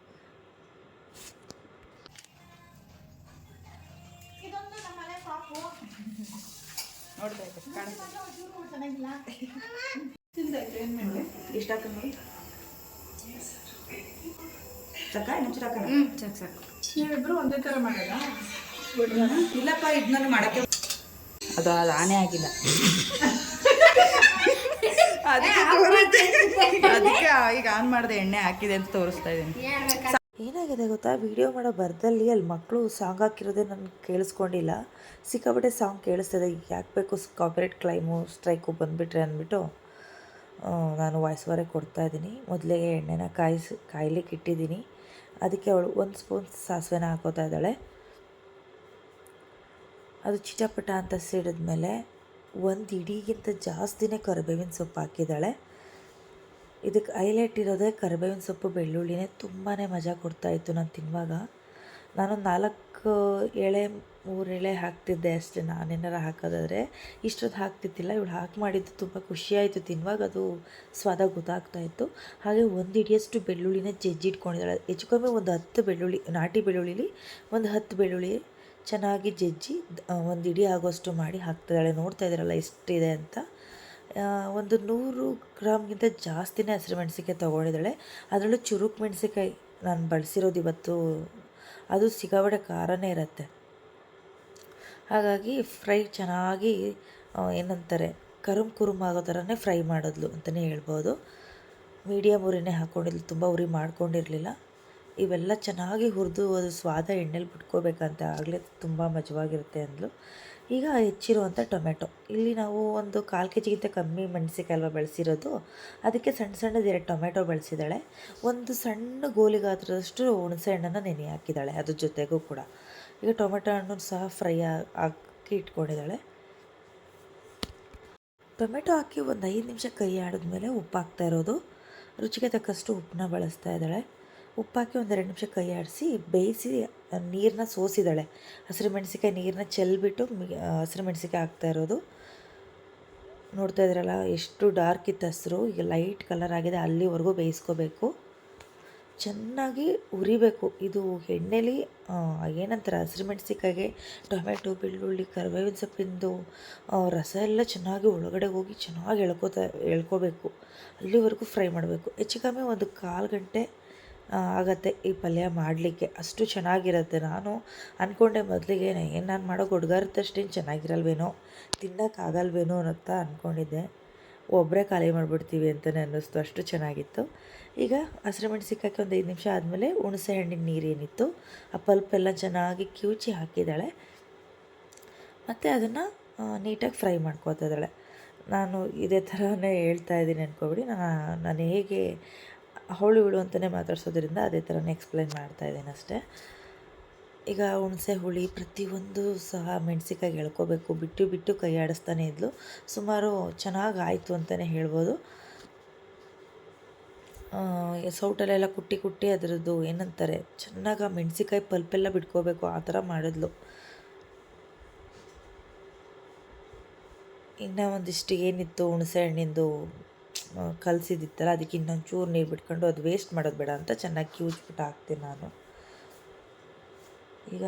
ಸಾಕು ನೀವಿಬ್ರು ಒಂದೇ ಥರ ಮಾಡಲ್ಲ? ಇಲ್ಲಪ್ಪ ಇದನ್ನ ಮಾಡಕ್ಕೆ ಅದು ಅದು ಆನೆ ಆಗಿಲ್ಲ. ಅದಕ್ಕೆ ಅದಕ್ಕೆ ಈಗ ಆನ್ ಮಾಡಿದೆ ಎಣ್ಣೆ ಹಾಕಿದೆ ಅಂತ ತೋರಿಸ್ತಾ ಇದ್ದೀನಿ. ಏನಾಗಿದೆ ಗೊತ್ತಾ? ವಿಡಿಯೋ ಮಾಡೋ ಬರ್ದಲ್ಲಿ ಅಲ್ಲಿ ಮಕ್ಕಳು ಸಾಂಗ್ ಹಾಕಿರೋದೇ ನಾನು ಕೇಳಿಸ್ಕೊಂಡಿಲ್ಲ. ಸಿಕ್ಕಾಪಟ್ಟೆ ಸಾಂಗ್ ಕೇಳಿಸ್ತಿದೆ. ಯಾಕೆ ಬೇಕು ಕಾಪರೇಟ್ ಕ್ಲೈಮು ಸ್ಟ್ರೈಕು ಬಂದುಬಿಟ್ರೆ ಅಂದ್ಬಿಟ್ಟು ನಾನು ವಾಯ್ಸ್ ಕೊಡ್ತಾ ಇದ್ದೀನಿ. ಮೊದಲಿಗೆ ಎಣ್ಣೆನ ಕಾಯಿಸಿ ಕಾಯ್ಲಿಕ್ಕೆ ಇಟ್ಟಿದ್ದೀನಿ. ಅದಕ್ಕೆ ಅವಳು ಒಂದು ಸ್ಪೂನ್ ಸಾಸಿವೆನ ಹಾಕೋತಾ ಇದ್ದಾಳೆ. ಅದು ಚಿಟಪಟ ಅಂತ ಸಿಡಿದ್ಮೇಲೆ ಒಂದು ಇಡೀಗಿಂತ ಜಾಸ್ತಿನೇ ಕರಿಬೇವಿನ ಸೊಪ್ಪು ಹಾಕಿದ್ದಾಳೆ. ಇದಕ್ಕೆ ಹೈಲೈಟ್ ಇರೋದೇ ಕರಿಬೇವಿನ ಸೊಪ್ಪು, ಬೆಳ್ಳುಳ್ಳಿನೇ ತುಂಬಾ ಮಜಾ ಕೊಡ್ತಾಯಿತ್ತು ನಾನು ತಿನ್ನುವಾಗ ನಾನೊಂದು ನಾಲ್ಕು ಎಳೆ, ಮೂರು ಎಳೆ ಹಾಕ್ತಿದ್ದೆ ಅಷ್ಟೇ. ನಾನೇನಾರು ಹಾಕೋದಾದರೆ ಇಷ್ಟೊತ್ತು ಹಾಕ್ತಿದ್ದಿಲ್ಲ. ಇವಳು ಹಾಕಿ ಮಾಡಿದ್ದು ತುಂಬ ಖುಷಿಯಾಯಿತು ತಿನ್ನುವಾಗ ಅದು ಸ್ವಾದ ಗೊತ್ತಾಗ್ತಾ ಇತ್ತು. ಹಾಗೆ ಒಂದು ಹಿಡಿಯಷ್ಟು ಬೆಳ್ಳುಳ್ಳಿನ ಜಜ್ಜಿಟ್ಕೊಂಡಿದ್ದಾಳೆ. ಹೆಚ್ಚು ಕಮ್ಮಿ ಒಂದು ಹತ್ತು ಬೆಳ್ಳುಳ್ಳಿ, ನಾಟಿ ಬೆಳ್ಳುಳ್ಳಿಲಿ ಒಂದು ಹತ್ತು ಬೆಳ್ಳುಳ್ಳಿ ಚೆನ್ನಾಗಿ ಜಜ್ಜಿ ಒಂದು ಇಡಿ ಆಗೋಷ್ಟು ಮಾಡಿ ಹಾಕ್ತಿದ್ದಾಳೆ. ನೋಡ್ತಾ ಇದ್ದೀರಲ್ಲ ಎಷ್ಟಿದೆ ಅಂತ. ಒಂದು ನೂರು ಗ್ರಾಮ್ಗಿಂತ ಜಾಸ್ತಿನೇ ಹಸಿರು ಮೆಣಸಿನ್ಕಾಯಿ ತೊಗೊಂಡಿದ್ದಾಳೆ. ಅದರಲ್ಲೂ ಚುರುಕು ಮೆಣಸಿನ್ಕಾಯಿ ನಾನು ಬಳಸಿರೋದು ಇವತ್ತು. ಅದು ಸಿಕ್ಕಾಪಟ್ಟೆ ಖಾರನೇ ಇರುತ್ತೆ. ಹಾಗಾಗಿ ಫ್ರೈ ಚೆನ್ನಾಗಿ ಏನಂತಾರೆ, ಕರುಮ್ ಕುರುಮ್ ಆಗೋ ಥರನೇ ಫ್ರೈ ಮಾಡಿದ್ಲು ಅಂತಲೇ ಹೇಳ್ಬೋದು. ಮೀಡಿಯಮ್ ಉರಿನೇ ಹಾಕ್ಕೊಂಡಿದ್ಲು ತುಂಬ ಉರಿ ಮಾಡ್ಕೊಂಡಿರಲಿಲ್ಲ. ಇವೆಲ್ಲ ಚೆನ್ನಾಗಿ ಹುರಿದು ಅದು ಸ್ವಾದ ಎಣ್ಣೆಲಿ ಬಿಟ್ಕೋಬೇಕಂತ ಆಗಲೇ ತುಂಬ ಮಜವಾಗಿರುತ್ತೆ ಅಂದ್ಲು. ಈಗ ಹೆಚ್ಚಿರುವಂಥ ಟೊಮೆಟೊ ಇಲ್ಲಿ ನಾವು ಒಂದು ಕಾಲು ಕೆ ಜಿಗಿಂತ ಕಮ್ಮಿ ಮೆಣಸಿಕಾಯಿ ಅಲ್ವಾ ಬೆಳೆಸಿರೋದು. ಅದಕ್ಕೆ ಸಣ್ಣ ಸಣ್ಣದು ಎರಡು ಟೊಮೆಟೊ ಬೆಳೆಸಿದ್ದಾಳೆ. ಒಂದು ಸಣ್ಣ ಗೋಲಿ ಗಾತ್ರದಷ್ಟು ಹುಣಸೆ ಹಣ್ಣನ್ನು ನೆನೆ ಹಾಕಿದ್ದಾಳೆ ಅದ್ರ ಜೊತೆಗೂ ಕೂಡ. ಈಗ ಟೊಮೆಟೊ ಹಣ್ಣು ಸಹ ಫ್ರೈ ಹಾಕಿ ಇಟ್ಕೊಂಡಿದ್ದಾಳೆ. ಟೊಮೆಟೊ ಹಾಕಿ ಒಂದು ಐದು ನಿಮಿಷ ಕೈ ಆಡಿದ್ಮೇಲೆ ಉಪ್ಪು ಹಾಕ್ತಾ ಇರೋದು. ರುಚಿಗೆ ತಕ್ಕಷ್ಟು ಉಪ್ಪನ್ನ ಬಳಸ್ತಾ ಇದ್ದಾಳೆ. ಉಪ್ಪು ಹಾಕಿ ಒಂದೆರಡು ನಿಮಿಷ ಕೈ ಆಡಿಸಿ ಬೇಯಿಸಿ ನೀರನ್ನ ಸೋಸಿದ್ದಾಳೆ ಹಸಿರು ಮೆಣಸಿಕಾಯಿ ನೀರನ್ನ ಚೆಲ್ಬಿಟ್ಟು ಹಸಿರು ಮೆಣಸಿಕಾಯಿ ಹಾಕ್ತಾ ಇರೋದು. ನೋಡ್ತಾ ಇದ್ರಲ್ಲ, ಎಷ್ಟು ಡಾರ್ಕ್ ಇತ್ತು ಹಸಿರು. ಈಗ ಲೈಟ್ ಕಲರ್ ಆಗಿದೆ, ಅಲ್ಲಿವರೆಗೂ ಬೇಯಿಸ್ಕೋಬೇಕು. ಚೆನ್ನಾಗಿ ಉರಿಬೇಕು ಇದು ಎಣ್ಣೆಲಿ ಏನಂತಾರೆ, ಹಸಿರು ಮೆಣಸಿಕಾಯಿಗೆ ಟೊಮೆಟೊ ಬೆಳ್ಳುಳ್ಳಿ, ಕರಿಬೇವಿನ ಸೊಪ್ಪಿಂದು ರಸ ಎಲ್ಲ ಚೆನ್ನಾಗಿ ಒಳಗಡೆ ಹೋಗಿ ಚೆನ್ನಾಗಿ ಎಳ್ಕೋತಾ, ಎಳ್ಕೋಬೇಕು. ಅಲ್ಲಿವರೆಗೂ ಫ್ರೈ ಮಾಡಬೇಕು. ಹೆಚ್ಚು ಕಮ್ಮಿ ಒಂದು ಕಾಲು ಗಂಟೆ ಆಗತ್ತೆ ಈ ಪಲ್ಯ ಮಾಡಲಿಕ್ಕೆ. ಅಷ್ಟು ಚೆನ್ನಾಗಿರುತ್ತೆ. ನಾನು ಅಂದ್ಕೊಂಡೆ ಮೊದಲಿಗೆ ಏನು ನಾನು ಮಾಡೋ ಅಷ್ಟೇನು ಚೆನ್ನಾಗಿರಲ್ವೇನೋ? ತಿನ್ನೋಕ್ಕಾಗಲ್ವೇನೋ ಅಂತ ಅಂದ್ಕೊಂಡಿದ್ದೆ ಒಬ್ಬರೇ ಖಾಲಿ ಮಾಡಿಬಿಡ್ತೀವಿ ಅಂತಲೇ ಅನ್ನಿಸ್ತು. ಅಷ್ಟು ಚೆನ್ನಾಗಿತ್ತು. ಈಗ ಹಸಿರು ಮೆಣಸಿಕಾಯಿ ಒಂದು ಐದು ನಿಮಿಷ ಆದಮೇಲೆ ಹುಣಸೆ ಹಣ್ಣಿನ ನೀರೇನಿತ್ತು ಆ ಪಲ್ಪೆಲ್ಲ ಚೆನ್ನಾಗಿ ಕಿವುಚಿ ಹಾಕಿದ್ದಾಳೆ. ಮತ್ತು ಅದನ್ನು ನೀಟಾಗಿ ಫ್ರೈ ಮಾಡ್ಕೋತಿದ್ದಾಳೆ ನಾನು ಇದೇ ಥರನೇ ಹೇಳ್ತಾ ಇದ್ದೀನಿ ಅನ್ಕೋಬಿಡಿ. ನಾನು ನಾನು ಹೇಗೆ ಅವಳು ಇವಳು ಅಂತಲೇ ಮಾತಾಡ್ಸೋದ್ರಿಂದ ಅದೇ ಥರನೇ ಎಕ್ಸ್ಪ್ಲೈನ್ ಮಾಡ್ತಾ ಇದ್ದೀನಿ ಅಷ್ಟೇ. ಈಗ ಹುಣಸೆ ಹುಳಿ ಪ್ರತಿಯೊಂದು ಸಹ ಮೆಣಸಿಕಾಯಿ ಎಳ್ಕೋಬೇಕು, ಬಿಟ್ಟು ಬಿಟ್ಟು ಕೈ ಆಡಿಸ್ತಾನೆ ಇದ್ಲು. ಸುಮಾರು ಚೆನ್ನಾಗಿ ಆಯಿತು ಅಂತಲೇ ಹೇಳ್ಬೋದು. ಸೌಟಲ್ಲೆಲ್ಲ ಕುಟ್ಟಿ ಕುಟ್ಟಿ ಅದರದ್ದು ಏನಂತಾರೆ, ಚೆನ್ನಾಗಿ ಆ ಮೆಣಸಿಕಾಯಿ ಪಲ್ಪೆಲ್ಲ ಬಿಟ್ಕೋಬೇಕು, ಆ ಥರ ಮಾಡಿದ್ಲು. ಇನ್ನೂ ಒಂದಿಷ್ಟು ಏನಿತ್ತು ಹುಣಸೆ ಹಣ್ಣಿಂದು ಕಲಸಿದಿತ್ತಲ್ಲ, ಅದಕ್ಕೆ ಇನ್ನೊಂದು ಚೂರು ನೀರು ಬಿಟ್ಕೊಂಡು ಅದು ವೇಸ್ಟ್ ಮಾಡೋದು ಬೇಡ ಅಂತ ಚೆನ್ನಾಗಿ ಕಿವುಚ್ಬಿಟ್ಟು ಹಾಕ್ತೀನಿ ನಾನು. ಈಗ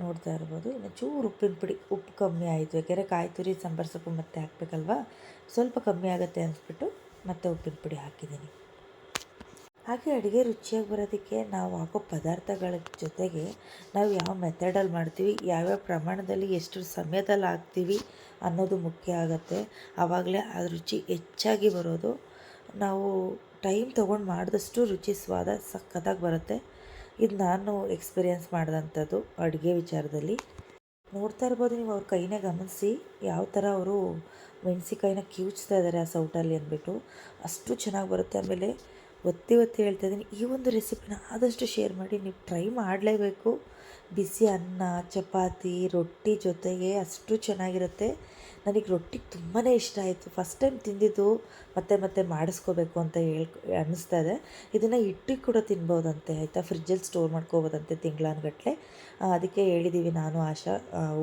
ನೋಡ್ತಾ ಇರ್ಬೋದು. ಇನ್ನು ಚೂರು ಉಪ್ಪಿನ ಪುಡಿ, ಉಪ್ಪು ಕಮ್ಮಿ ಆಯಿತು. ಯಾಕೆಂದರೆ ಕಾಯಿ ತುರಿ, ಸಾಂಬಾರು ಸೊಪ್ಪು ಮತ್ತೆ ಹಾಕ್ಬೇಕಲ್ವಾ? ಸ್ವಲ್ಪ ಕಮ್ಮಿ ಆಗುತ್ತೆ ಅನಿಸ್ಬಿಟ್ಟು ಮತ್ತೆ ಉಪ್ಪಿನ ಪುಡಿ ಹಾಕಿದ್ದೀನಿ. ಹಾಗೆ ಅಡುಗೆ ರುಚಿಯಾಗಿ ಬರೋದಕ್ಕೆ ನಾವು ಹಾಕೋ ಪದಾರ್ಥಗಳ ಜೊತೆಗೆ ನಾವು ಯಾವ ಮೆಥಡಲ್ಲಿ ಮಾಡ್ತೀವಿ ಯಾವ್ಯಾವ ಪ್ರಮಾಣದಲ್ಲಿ ಎಷ್ಟು ಸಮಯದಲ್ಲಿ ಹಾಕ್ತೀವಿ ಅನ್ನೋದು ಮುಖ್ಯ ಆಗುತ್ತೆ. ಆವಾಗಲೇ ಆ ರುಚಿ ಹೆಚ್ಚಾಗಿ ಬರೋದು ನಾವು ಟೈಮ್ ತೊಗೊಂಡು ಮಾಡಿದಷ್ಟು ರುಚಿ ಸ್ವಾದ ಸಖತ್ತಾಗಿ ಬರುತ್ತೆ. ಇದು ನಾನು ಎಕ್ಸ್ಪೀರಿಯೆನ್ಸ್ ಮಾಡಿದಂಥದ್ದು ಅಡುಗೆ ವಿಚಾರದಲ್ಲಿ. ನೋಡ್ತಾ ಇರ್ಬೋದು ನೀವು ಅವ್ರ ಕೈನೇ ಗಮನಿಸಿ ಯಾವ ಥರ ಅವರು ಮೆಣಸಿಕಾಯಿನ ಕಿವುಚ್ತಾ ಇದ್ದಾರೆ ಆ ಸೌಟಲ್ಲಿ ಅಂದ್ಬಿಟ್ಟು. ಅಷ್ಟು ಚೆನ್ನಾಗಿ ಬರುತ್ತೆ. ಆಮೇಲೆ ಒತ್ತಿ ಒತ್ತಿ ಹೇಳ್ತಾ ಇದ್ದೀನಿ ಈ ಒಂದು ರೆಸಿಪಿನ ಆದಷ್ಟು ಶೇರ್ ಮಾಡಿ. ನೀವು ಟ್ರೈ ಮಾಡಲೇಬೇಕು. ಬಿಸಿ ಅನ್ನ, ಚಪಾತಿ, ರೊಟ್ಟಿ ಜೊತೆಗೆ ಅಷ್ಟು ಚೆನ್ನಾಗಿರುತ್ತೆ. ನನಗೆ ರೊಟ್ಟಿ ತುಂಬಾ ಇಷ್ಟ ಆಯಿತು. ಫಸ್ಟ್ ಟೈಮ್ ತಿಂದಿದ್ದು ಮತ್ತೆ ಮತ್ತೆ ಮಾಡಿಸ್ಕೋಬೇಕು ಅಂತ ಹೇಳ್, ಅನ್ನಿಸ್ತಾ ಇದೆ. ಇದನ್ನು ಇಟ್ಟಿಗೆ ಕೂಡ ತಿನ್ಬೋದಂತೆ, ಆಯಿತಾ? ಫ್ರಿಜ್ಜಲ್ಲಿ ಸ್ಟೋರ್ ಮಾಡ್ಕೋಬೋದಂತೆ ತಿಂಗಳಾನ್ಗಟ್ಲೆ. ಅದಕ್ಕೆ ಹೇಳಿದ್ದೀವಿ ನಾನು, ಆಶಾ.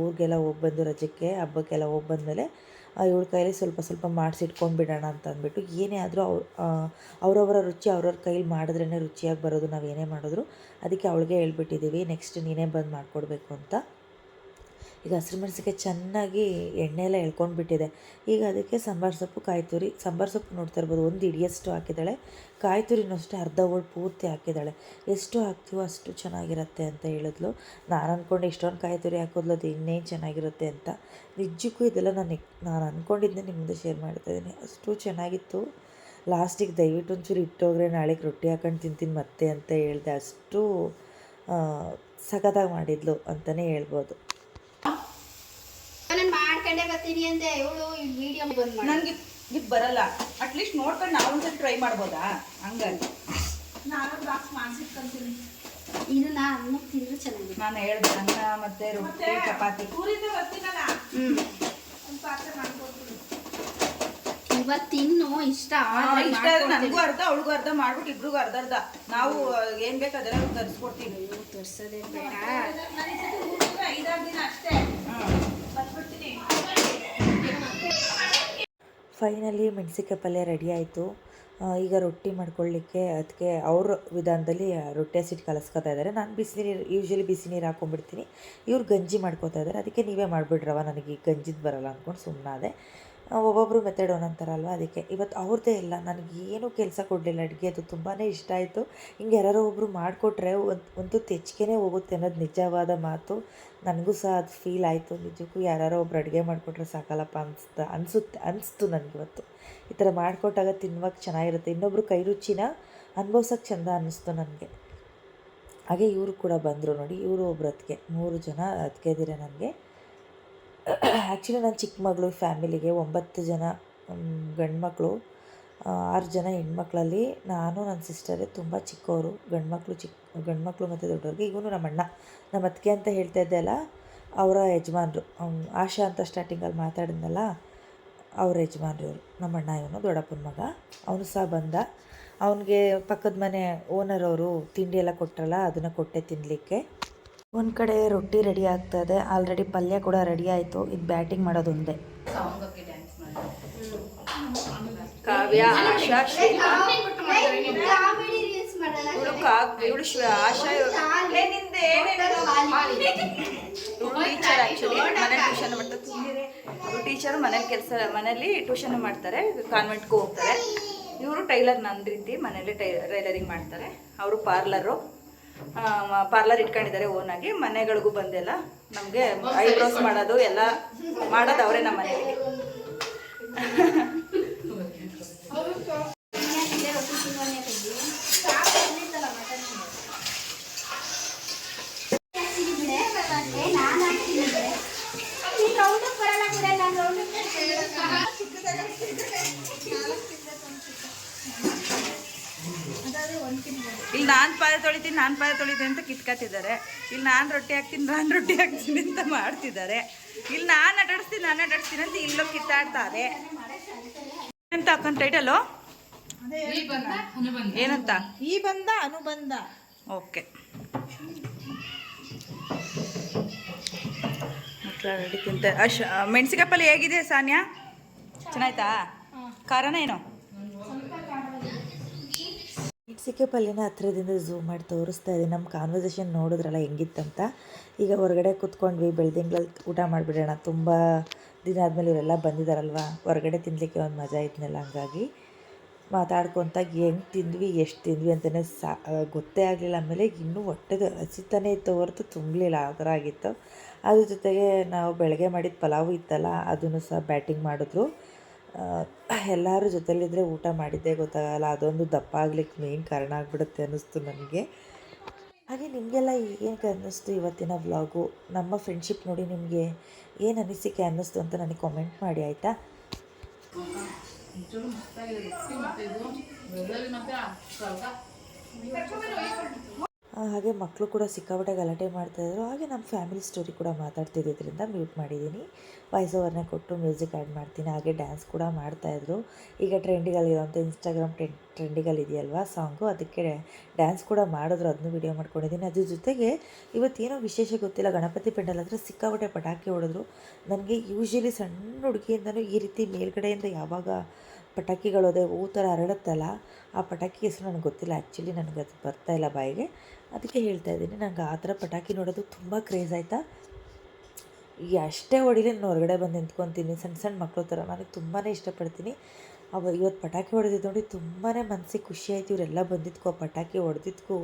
ಊರಿಗೆಲ್ಲ ಹೋಗಿ ಬಂದು ರಜಕ್ಕೆ, ಹಬ್ಬಕ್ಕೆಲ್ಲ ಹೋಗಿ ಬಂದಮೇಲೆ ಇವಳ ಕೈಲಿ ಸ್ವಲ್ಪ ಸ್ವಲ್ಪ ಮಾಡಿಸಿಟ್ಕೊಂಡ್ಬಿಡೋಣ ಅಂತ ಅಂದ್ಬಿಟ್ಟು, ಏನೇ ಆದರೂ ಅವ್ರು ಅವರವರ ರುಚಿ ಅವ್ರವ್ರ ಕೈಲಿ ಮಾಡಿದ್ರೇ ರುಚಿಯಾಗಿ ಬರೋದು, ನಾವು ಏನೇ ಮಾಡಿದ್ರು. ಅದಕ್ಕೆ ಅವಳಿಗೆ ಹೇಳ್ಬಿಟ್ಟಿದ್ದೀವಿ ನೆಕ್ಸ್ಟ್ ನೀನೇ ಬಂದು ಮಾಡಿಕೊಡ್ಬೇಕು ಅಂತ. ಈಗ ಹಸಿರು ಮೆಣಸಿನ್ಕಾಯಿ ಚೆನ್ನಾಗಿ ಎಣ್ಣೆ ಎಲ್ಲ ಎಳ್ಕೊಂಡ್ಬಿಟ್ಟಿದೆ. ಈಗ ಅದಕ್ಕೆ ಸಾಂಬಾರು ಸೊಪ್ಪು ಕಾಯಿ ತುರಿ ಸಾಂಬಾರು ಸೊಪ್ಪು ನೋಡ್ತಾ ಇರ್ಬೋದು, ಒಂದು ಹಿಡಿಯಷ್ಟು ಹಾಕಿದ್ದಾಳೆ. ಕಾಯಿ ತುರಿನೂ ಅಷ್ಟೇ ಅರ್ಧ ಹೋಳು ಪೂರ್ತಿ ಹಾಕಿದ್ದಾಳೆ. ಎಷ್ಟು ಹಾಕ್ತೀವೋ ಅಷ್ಟು ಚೆನ್ನಾಗಿರುತ್ತೆ ಅಂತ ಹೇಳಿದ್ಲು. ನಾನು ಅಂದ್ಕೊಂಡು ಇಷ್ಟೊಂದು ಕಾಯಿ ತುರಿ ಹಾಕೋದ್ಲು, ಅದು ಇನ್ನೇನು ಚೆನ್ನಾಗಿರುತ್ತೆ ಅಂತ. ನಿಜಕ್ಕೂ ಇದೆಲ್ಲ ನಾನು ನಾನು ಅಂದ್ಕೊಂಡಿದ್ದೆ ನಿಮ್ಮ ಮುಂದೆ ಶೇರ್ ಮಾಡ್ತಾ ಇದ್ದೀನಿ. ಅಷ್ಟು ಚೆನ್ನಾಗಿತ್ತು. ಲಾಸ್ಟಿಗೆ ದಯವಿಟ್ಟು ಒಂಚೂರು ಇಟ್ಟೋಗ್ರೆ ನಾಳೆಗೆ ರೊಟ್ಟಿ ಹಾಕೊಂಡು ತಿಂತೀನಿ ಮತ್ತೆ ಅಂತ ಹೇಳಿದೆ ಅಷ್ಟು ಸಖತ್ತಾಗಿ ಮಾಡಿದ್ಲು ಅಂತಲೇ ಹೇಳ್ಬೋದು. ಮಾಡ್ಕೊಂಡೇ ಬರ್ತೀನಿ ಅಂದೆ. ಇವಳು ವಿಡಿಯೋ ಬಂದ್ ನನ್ಗೆ ನನಗೆ ಇದು ಬರಲ್ಲ. ಅಟ್ಲೀಸ್ಟ್ ನೋಡ್ಕೊಂಡು ನಾವು ಒಂದ್ಸಲ ಟ್ರೈ ಮಾಡ್ಬೋದಾ? ಹಂಗಾಗಿ ನಾನು ಬಾಕ್ಸ್ ಮಾಡ್ಸಿಟ್ಕೊಂತೀನಿ ನಾ ಅನ್ನಕ್ಕೆ ತಿಂದ್ರೆ ಚೆನ್ನಾಗಿದೆ. ನಾನು ಹೇಳ್ದೆ ಅನ್ನ ಮತ್ತೆ ರೊಟ್ಟಿ ಚಪಾತಿ. ಊರಿಂದ ಬರ್ತೀನಲ್ಲ? ಹ್ಮ್. ಒಂದು ಪಾತ್ರೆ ಮಾಡ್ಕೊಡ್ತೀನಿ. ಇವತ್ತು ತಿನ್ನು ಇಷ್ಟ ಇಷ್ಟ ನನಗೂ ಅರ್ಧ ಅವಳಿಗೂ ಅರ್ಧ ಮಾಡ್ಬಿಟ್ಟು ಇಬ್ರಿಗೂ ಅರ್ಧ ಅರ್ಧ. ನಾವು ಏನ್ ಬೇಕು ಅದೆಲ್ಲ ತರಿಸ್ಕೊಡ್ತೀವಿ ತರ್ಸೋದೇ ಬೇಡ. ಐದಾರು ದಿನ ಅಷ್ಟೇ. ಫೈನಲಿ ಮೆಣಸಿಕಾಯಿ ಪಲ್ಯ ರೆಡಿ ಆಯಿತು. ಈಗ ರೊಟ್ಟಿ ಮಾಡ್ಕೊಳ್ಳಿಕ್ಕೆ ಅದಕ್ಕೆ ಅವ್ರ ವಿಧಾನದಲ್ಲಿ ರೊಟ್ಟಿ ಹಸಿಟ್ಟು ಕಲಸ್ಕೊತಾ ಇದ್ದಾರೆ ನಾನು ಬಿಸಿ ನೀರು ಯೂಶ್ವಲಿ ಬಿಸಿ ನೀರು ಹಾಕೊಂಡ್ಬಿಡ್ತೀನಿ. ಇವ್ರು ಗಂಜಿ ಮಾಡ್ಕೋತಾ ಇದ್ದಾರೆ ಅದಕ್ಕೆ ನೀವೇ ಮಾಡಿಬಿಡ್ರವ ನನಗೆ ಈ ಗಂಜಿದು ಬರಲ್ಲ ಅಂದ್ಕೊಂಡು ಸುಮ್ಮನಾದೆ ಒಬ್ಬೊಬ್ಬರು ಮೆಥಡ್ ಒಂದೊಂಥರ ಅಲ್ವಾ ಅದಕ್ಕೆ ಇವತ್ತು ಅವ್ರದ್ದೇ ಇಲ್ಲ. ನನಗೆ ಏನೂ ಕೆಲಸ ಕೊಡಲಿಲ್ಲ. ಅಡುಗೆ ಅದು ತುಂಬಾ ಇಷ್ಟ ಆಯಿತು. ಹಿಂಗೆ ಯಾರೋ ಒಬ್ಬರು ಮಾಡಿಕೊಟ್ರೆ ಒಂದು ತೆಚ್ಕೆನೇ ಹೋಗುತ್ತೆ ಅನ್ನೋದು ನಿಜವಾದ ಮಾತು. ನನಗೂ ಸಹ ಅದು ಫೀಲ್ ಆಯಿತು. ನಿಜಕ್ಕೂ ಯಾರೋ ಒಬ್ರು ಅಡುಗೆ ಮಾಡಿಕೊಟ್ರೆ ಸಾಕಲ್ಲಪ್ಪ ಅನಿಸ್ತಾ ಅನಿಸುತ್ತೆ ಅನಿಸ್ತು ನನಗಿವತ್ತು ಈ ಥರ ಮಾಡಿಕೊಟ್ಟಾಗ ತಿನ್ನುವಾಗ ಚೆನ್ನಾಗಿರುತ್ತೆ. ಇನ್ನೊಬ್ರು ಕೈ ರುಚಿನ ಅನುಭವ್ಸೋಕ್ಕೆ ಚೆಂದ ಅನ್ನಿಸ್ತು ನನಗೆ. ಹಾಗೆ ಇವರು ಕೂಡ ಬಂದರು ನೋಡಿ. ಇವರು ಒಬ್ರು ಅದಕ್ಕೆ ಮೂರು ಜನ ಅದಕ್ಕೆ ನನಗೆ. ಆ್ಯಕ್ಚುಲಿ ನನ್ನ ಚಿಕ್ಕ ಮಗಳು ಫ್ಯಾಮಿಲಿಗೆ ಒಂಬತ್ತು ಜನ ಗಂಡುಮಕ್ಳು ಆರು ಜನ ಹೆಣ್ಮಕ್ಳಲ್ಲಿ ನಾನು ನನ್ನ ಸಿಸ್ಟರೇ ತುಂಬ ಚಿಕ್ಕವರು ಗಂಡುಮಕ್ಳು ಚಿಕ್ಕ ಗಂಡುಮಕ್ಳು ಮತ್ತು ದೊಡ್ಡವ್ರಿಗೆ ಇವನು ನಮ್ಮ ಅಣ್ಣ. ನಮ್ಮ ಅತ್ತಿಗೆ ಅಂತ ಹೇಳ್ತಾ ಇದ್ದೆ ಅಲ್ಲ, ಅವರ ಯಜಮಾನ್ರು. ಆಶಾ ಅಂತ ಸ್ಟಾರ್ಟಿಂಗಲ್ಲಿ ಮಾತಾಡಿದ್ನಲ್ಲ, ಅವ್ರ ಯಜಮಾನ್ರು ಇವರು. ನಮ್ಮ ಅಣ್ಣ ಇವನು ದೊಡ್ಡಪ್ಪನ ಮಗ. ಅವನು ಸಹ ಬಂದ. ಅವನಿಗೆ ಪಕ್ಕದ ಮನೆ ಓನರ್ ಅವರು ತಿಂಡಿ ಎಲ್ಲ ಕೊಟ್ಟರಲ್ಲ ಅದನ್ನು ಕೊಟ್ಟೆ ತಿನ್ನಲಿಕ್ಕೆ ಒಂದು ಕಡೆ ರೊಟ್ಟಿ ರೆಡಿ ಆಗ್ತಾ ಇದೆ ಆಲ್ರೆಡಿ ಪಲ್ಯ ಕೂಡ ರೆಡಿ ಆಯಿತು. ಇದು ಬ್ಯಾಟಿಂಗ್ ಮಾಡೋದೊಂದೇ ಕಾವ್ಯ ಆಶಾ ಕಾಮಿಡಿ ರೀಲ್ಸ್ ಮಾಡಲ್ಲ. ಇವಳು ಕಾವ್ ಇವಳು ಆಶಾ ಇವಳು ಟೀಚರ್ ಆ್ಯಕ್ಚುಲಿ ಮನೇಲಿ ಟ್ಯೂಷನ್ ಮಾಡ್ತಾರೆ ಟೀಚರ್ ಮನೇಲಿ ಕೆಲಸ ಮನೇಲಿ ಟ್ಯೂಷನ್ ಮಾಡ್ತಾರೆ. ಕಾನ್ವೆಂಟ್ಗೂ ಹೋಗ್ತಾರೆ. ಇವರು ಟೈಲರ್ ನನ್ನ ರೀತಿ ಮನೇಲಿ ಟೈ ಟೈಲರಿಂಗ್ ಮಾಡ್ತಾರೆ. ಅವರು ಪಾರ್ಲರು ಪಾರ್ಲರ್ ಇಟ್ಕೊಂಡಿದ್ದಾರೆ ಓನಾಗಿ ಮನೆಗಳಿಗೂ ಬಂದೆಲ್ಲ. ನಮಗೆ ಐಬ್ರೋಸ್ ಮಾಡೋದು ಎಲ್ಲ ಮಾಡೋದು ಅವರೇ ನಮ್ಮ ಮನೆಯಲ್ಲಿ. <laughs> ರೊಟ್ಟಿ ತಿನ್ನೋನೇ ತೆಗಿ ನಾನು ಹಾಕ್ತಿದ್ದೆ ನೀನು ರೌಂಡಕ್ಕೆ ಬರಲ್ಲ ಕೂಡ ನಾನು ರೌಂಡಕ್ಕೆ ಇಲ್ಲಿ ನಾನು ಪಾದ ತೊಳಿತೀನಿ ನಾನು ಪಾದ ತೊಳಿತೀನಿ ಅಂತ ಕಿತ್ಕೊತಿದ್ದಾರೆ ಇಲ್ಲಿ ನಾನು ರೊಟ್ಟಿ ಹಾಕ್ತೀನಿ ನಾನು ರೊಟ್ಟಿ ಹಾಕ್ತೀನಿ ಅಂತ ಮಾಡ್ತಿದ್ದಾರೆ. ಇಲ್ಲಿ ನಾನು ಅಟಾಡಿಸ್ತೀನಿ ನಾನು ಅಟಾಡಿಸ್ತೀನಿ ಅಂತ ಇಲ್ಲೋ ಕಿತ್ತಾಡ್ತಾರೆ. ಅಂತ ಹಾಕೊಂಡು ಟೈಟಲು ಏನಂತ? ಈ ಬಂದ ಅನುಬಂಧ ಓಕೆ ತಿಂತ ಅಶ್ ಮೆಣಸಿಕಾಯಿ ಪಲ್ಯ ಹೇಗಿದೆ ಸಾನ್ಯಾ? ಚೆನ್ನಾಯ್ತಾ? ಖಾರನ ಏನು? ಮೆಣಸಿಕೆ ಪಲ್ಯನ ಹತ್ರದಿಂದ ಝೂಮ್ ಮಾಡಿ ತೋರಿಸ್ತಾ ಇದ್ದೀನಿ ನಮ್ಮ ಕಾನ್ವರ್ಸೇಷನ್ ನೋಡಿದ್ರಲ್ಲ ಹೆಂಗಿತ್ತಂತ? ಈಗ ಹೊರಗಡೆ ಕೂತ್ಕೊಂಡ್ವಿ ಬೆಳ್ದಿಂಗ್ಳಲ್ಲಿ ಊಟ ಮಾಡಿಬಿಡೋಣ. ತುಂಬ ದಿನ ಆದಮೇಲೆ ಇವರೆಲ್ಲ ಬಂದಿದ್ದಾರಲ್ವ ಹೊರಗಡೆ ತಿನ್ನಲಿಕ್ಕೆ ಒಂದು ಮಜಾ ಇದ್ನಲ್ಲ ಹಂಗಾಗಿ. ಮಾತಾಡ್ಕೊತ ಹೆಂಗೆ ತಿಂದ್ವಿ, ಎಷ್ಟು ತಿಂದ್ವಿ ಅಂತಲೇ ಸಾ ಗೊತ್ತೇ ಆಗಲಿಲ್ಲ ಆಮೇಲೆ. ಇನ್ನೂ ಹೊಟ್ಟೆದು ಹಸಿತಾನೇ ಇತ್ತು ಹೊರತು, ತುಂಬಲಿಲ್ಲ ಆ ಥರ ಆಗಿತ್ತು. ಅದ್ರ ಜೊತೆಗೆ ನಾವು ಬೆಳಗ್ಗೆ ಮಾಡಿದ ಪಲಾವು ಇತ್ತಲ್ಲ, ಅದನ್ನು ಸಹ ಬ್ಯಾಟಿಂಗ್ ಮಾಡಿದ್ರು. ಎಲ್ಲರೂ ಜೊತೆಲಿದ್ದರೆ ಊಟ ಮಾಡಿದ್ದೇ ಗೊತ್ತಾಗಲ್ಲ, ಅದೊಂದು ದಪ್ಪ ಆಗ್ಲಿಕ್ಕೆ ಮೇನ್ ಕಾರಣ ಆಗಿಬಿಡುತ್ತೆ ಅನ್ನಿಸ್ತು ನನಗೆ. ಹಾಗೆ ನಿಮಗೆಲ್ಲ ಏನು ಅನ್ನಿಸ್ತು ಇವತ್ತಿನ ವ್ಲಾಗು ನಮ್ಮ ಫ್ರೆಂಡ್ಶಿಪ್ ನೋಡಿ ನಿಮಗೆ ಏನು ಅನಿಸಿಕೆ ಅನ್ನಿಸ್ತು ಅಂತ ನನಗೆ ಕಾಮೆಂಟ್ ಮಾಡಿ, ಆಯಿತಾ? ಹಾಗೆ ಮಕ್ಕಳು ಕೂಡ ಸಿಕ್ಕಾಪಟ್ಟೆ ಗಲಾಟೆ ಮಾಡ್ತಾಯಿದ್ರು ಹಾಗೆ ನಮ್ಮ ಫ್ಯಾಮಿಲಿ ಸ್ಟೋರಿ ಕೂಡ ಮಾತಾಡ್ತಿದ್ದರಿಂದ ಮ್ಯೂಟ್ ಮಾಡಿದ್ದೀನಿ. ವಾಯ್ಸ್ ಓವರ್ನ ಕೊಟ್ಟು ಮ್ಯೂಸಿಕ್ ಆ್ಯಡ್ ಮಾಡ್ತೀನಿ. ಹಾಗೆ ಡ್ಯಾನ್ಸ್ ಕೂಡ ಮಾಡ್ತಾಯಿದ್ರು ಈಗ ಟ್ರೆಂಡಿಗಲ್ಲಿರೋಂಥ ಇನ್ಸ್ಟಾಗ್ರಾಮ್ ಟ್ರೆಂಡ್ ಟ್ರೆಂಡಿಗಲ್ಲಿ ಇದೆಯಲ್ವಾ ಸಾಂಗು ಅದಕ್ಕೆ ಡ್ಯಾನ್ಸ್ ಕೂಡ ಮಾಡಿದ್ರು. ಅದನ್ನು ವೀಡಿಯೋ ಮಾಡ್ಕೊಂಡಿದ್ದೀನಿ. ಅದ್ರ ಜೊತೆಗೆ ಇವತ್ತೇನೋ ವಿಶೇಷ ಗೊತ್ತಿಲ್ಲ. ಗಣಪತಿ ಪೆಂಡಲ್ ಹತ್ರ ಸಿಕ್ಕಾಪಟ್ಟೆ ಪಟಾಕಿ ಹೊಡೆದ್ರು. ನನಗೆ ಯೂಶ್ವಲಿ ಸಣ್ಣ ಹುಡುಗಿಯಿಂದನೂ ಈ ರೀತಿ ಮೇಲ್ಗಡೆಯಿಂದ ಯಾವಾಗ ಪಟಾಕಿಗಳೋದೆ ಹೂ ಥರ ಹರಡುತ್ತಲ್ಲ, ಆ ಪಟಾಕಿ ಹೆಸರು ನನಗೆ ಗೊತ್ತಿಲ್ಲ. ಆ್ಯಕ್ಚುಲಿ ನನಗೆ ಅದು ಬರ್ತಾ ಇಲ್ಲ ಬಾಯಿಗೆ. ಅದಕ್ಕೆ ಹೇಳ್ತಾ ಇದ್ದೀನಿ ನನಗೆ ಆ ಥರ ಪಟಾಕಿ ನೋಡೋದು ತುಂಬ ಕ್ರೇಜ್ ಆಯಿತಾ? ಅಷ್ಟೇ ಹೊಡಿಲಿ ನಾನು ಹೊರಗಡೆ ಬಂದು ನಿಂತ್ಕೊತೀನಿ. ಸಣ್ಣ ಸಣ್ಣ ಮಕ್ಕಳು ಥರ ನನಗೆ ತುಂಬಾ ಇಷ್ಟಪಡ್ತೀನಿ. ಅವ ಇವತ್ತು ಪಟಾಕಿ ಹೊಡೆದಿದ್ದು ನೋಡಿ ತುಂಬಾ ಮನಸ್ಸಿಗೆ ಖುಷಿ ಆಯ್ತು. ಇವರೆಲ್ಲ ಬಂದಿದ್ಕೋ ಆ ಪಟಾಕಿ ಹೊಡೆದಿದ್ಕು.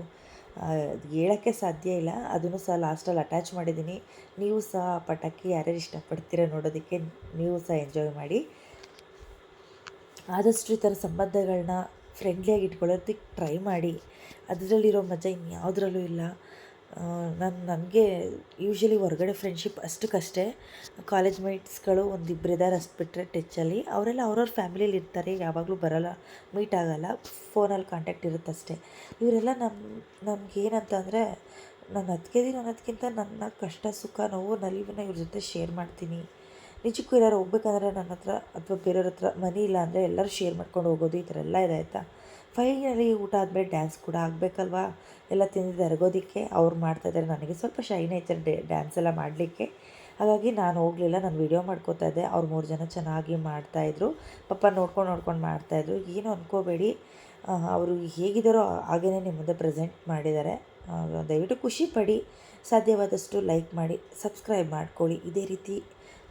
ಹೇಳೋಕ್ಕೆ ಸಾಧ್ಯ ಇಲ್ಲ. ಅದನ್ನು ಸಹ ಲಾಸ್ಟಲ್ಲಿ ಅಟ್ಯಾಚ್ ಮಾಡಿದ್ದೀನಿ. ನೀವು ಸಹ ಪಟಾಕಿ ಯಾರ್ಯಾರು ಇಷ್ಟಪಡ್ತೀರ ನೋಡೋದಕ್ಕೆ ನೀವು ಸಹ ಎಂಜಾಯ್ ಮಾಡಿ. ಆದಷ್ಟು ಈ ಥರ ಸಂಬಂಧಗಳನ್ನ ಫ್ರೆಂಡ್ಲಿಯಾಗಿ ಇಟ್ಕೊಳ್ಳೋದಕ್ಕೆ ಟ್ರೈ ಮಾಡಿ. ಅದರಲ್ಲಿರೋ ಮಜಾ ಇನ್ಯಾವುದ್ರಲ್ಲೂ ಇಲ್ಲ. ನಾನು, ನನಗೆ ಯೂಶ್ವಲಿ ಹೊರಗಡೆ ಫ್ರೆಂಡ್ಶಿಪ್ ಅಷ್ಟಕ್ಕಷ್ಟೇ. ಕಾಲೇಜ್ ಮೇಟ್ಸ್ಗಳು ಒಂದು ಇಬ್ಬರಿದ್ದಾರೆ ಅಷ್ಟು ಬಿಟ್ಟರೆ ಟೆಚ್ಚಲ್ಲಿ ಅವರೆಲ್ಲ ಅವ್ರವ್ರ ಫ್ಯಾಮಿಲಿಯಲ್ಲಿ ಇರ್ತಾರೆ, ಯಾವಾಗಲೂ ಬರೋಲ್ಲ ಮೀಟ್ ಆಗೋಲ್ಲ ಫೋನಲ್ಲಿ ಕಾಂಟ್ಯಾಕ್ಟ್ ಇರುತ್ತಷ್ಟೇ ಇವರೆಲ್ಲ ನಮ್ಮ ನಮಗೇನಂತ ಅಂದರೆ, ನಾನು ಅದಕ್ಕೆ ಅನ್ನೋದಕ್ಕಿಂತ ನನ್ನ ಕಷ್ಟ, ಸುಖ, ನೋವು, ನಲಿವನ್ನ ಇವ್ರ ಜೊತೆ ಶೇರ್ ಮಾಡ್ತೀನಿ. ನಿಜಕ್ಕೂ ಯಾರು ಹೋಗ್ಬೇಕಂದ್ರೆ ನನ್ನ ಹತ್ರ ಅಥವಾ ಬೇರೆಯವ್ರ ಹತ್ರ ಮನಿ ಇಲ್ಲ ಅಂದರೆ ಎಲ್ಲರೂ ಶೇರ್ ಮಾಡ್ಕೊಂಡು ಹೋಗೋದು ಈ ಥರ ಎಲ್ಲ ಇದೆ ಆಯಿತಾ? ಫೈನಲಿ ಊಟ ಆದಮೇಲೆ ಡ್ಯಾನ್ಸ್ ಕೂಡ ಆಗಬೇಕಲ್ವಾ? ಎಲ್ಲ ತಿಂದಿದ್ದು ಅರಗೋದಕ್ಕೆ ಅವ್ರು ಮಾಡ್ತಾಯಿದ್ದಾರೆ ನನಗೆ ಸ್ವಲ್ಪ ಶೈನ್ ಐತೆ ಡೇ ಡ್ಯಾನ್ಸ್ ಎಲ್ಲ ಮಾಡಲಿಕ್ಕೆ. ಹಾಗಾಗಿ ನಾನು ಹೋಗಲಿಲ್ಲ, ನಾನು ವೀಡಿಯೋ ಮಾಡ್ಕೋತಾ ಇದ್ದೆ. ಅವ್ರು ಮೂರು ಜನ ಚೆನ್ನಾಗಿ ಮಾಡ್ತಾಯಿದ್ರು ಪಾಪ ನೋಡ್ಕೊಂಡು ನೋಡ್ಕೊಂಡು ಮಾಡ್ತಾಯಿದ್ರು ಏನು ಅಂದ್ಕೋಬೇಡಿ ಅವರು ಹೇಗಿದ್ದಾರೋ ಹಾಗೇ ನಿಮ್ಮ ಮುಂದೆ ಪ್ರೆಸೆಂಟ್ ಮಾಡಿದ್ದಾರೆ. ದಯವಿಟ್ಟು ಖುಷಿ ಪಡಿ. ಸಾಧ್ಯವಾದಷ್ಟು ಲೈಕ್ ಮಾಡಿ ಸಬ್ಸ್ಕ್ರೈಬ್ ಮಾಡ್ಕೊಳ್ಳಿ. ಇದೇ ರೀತಿ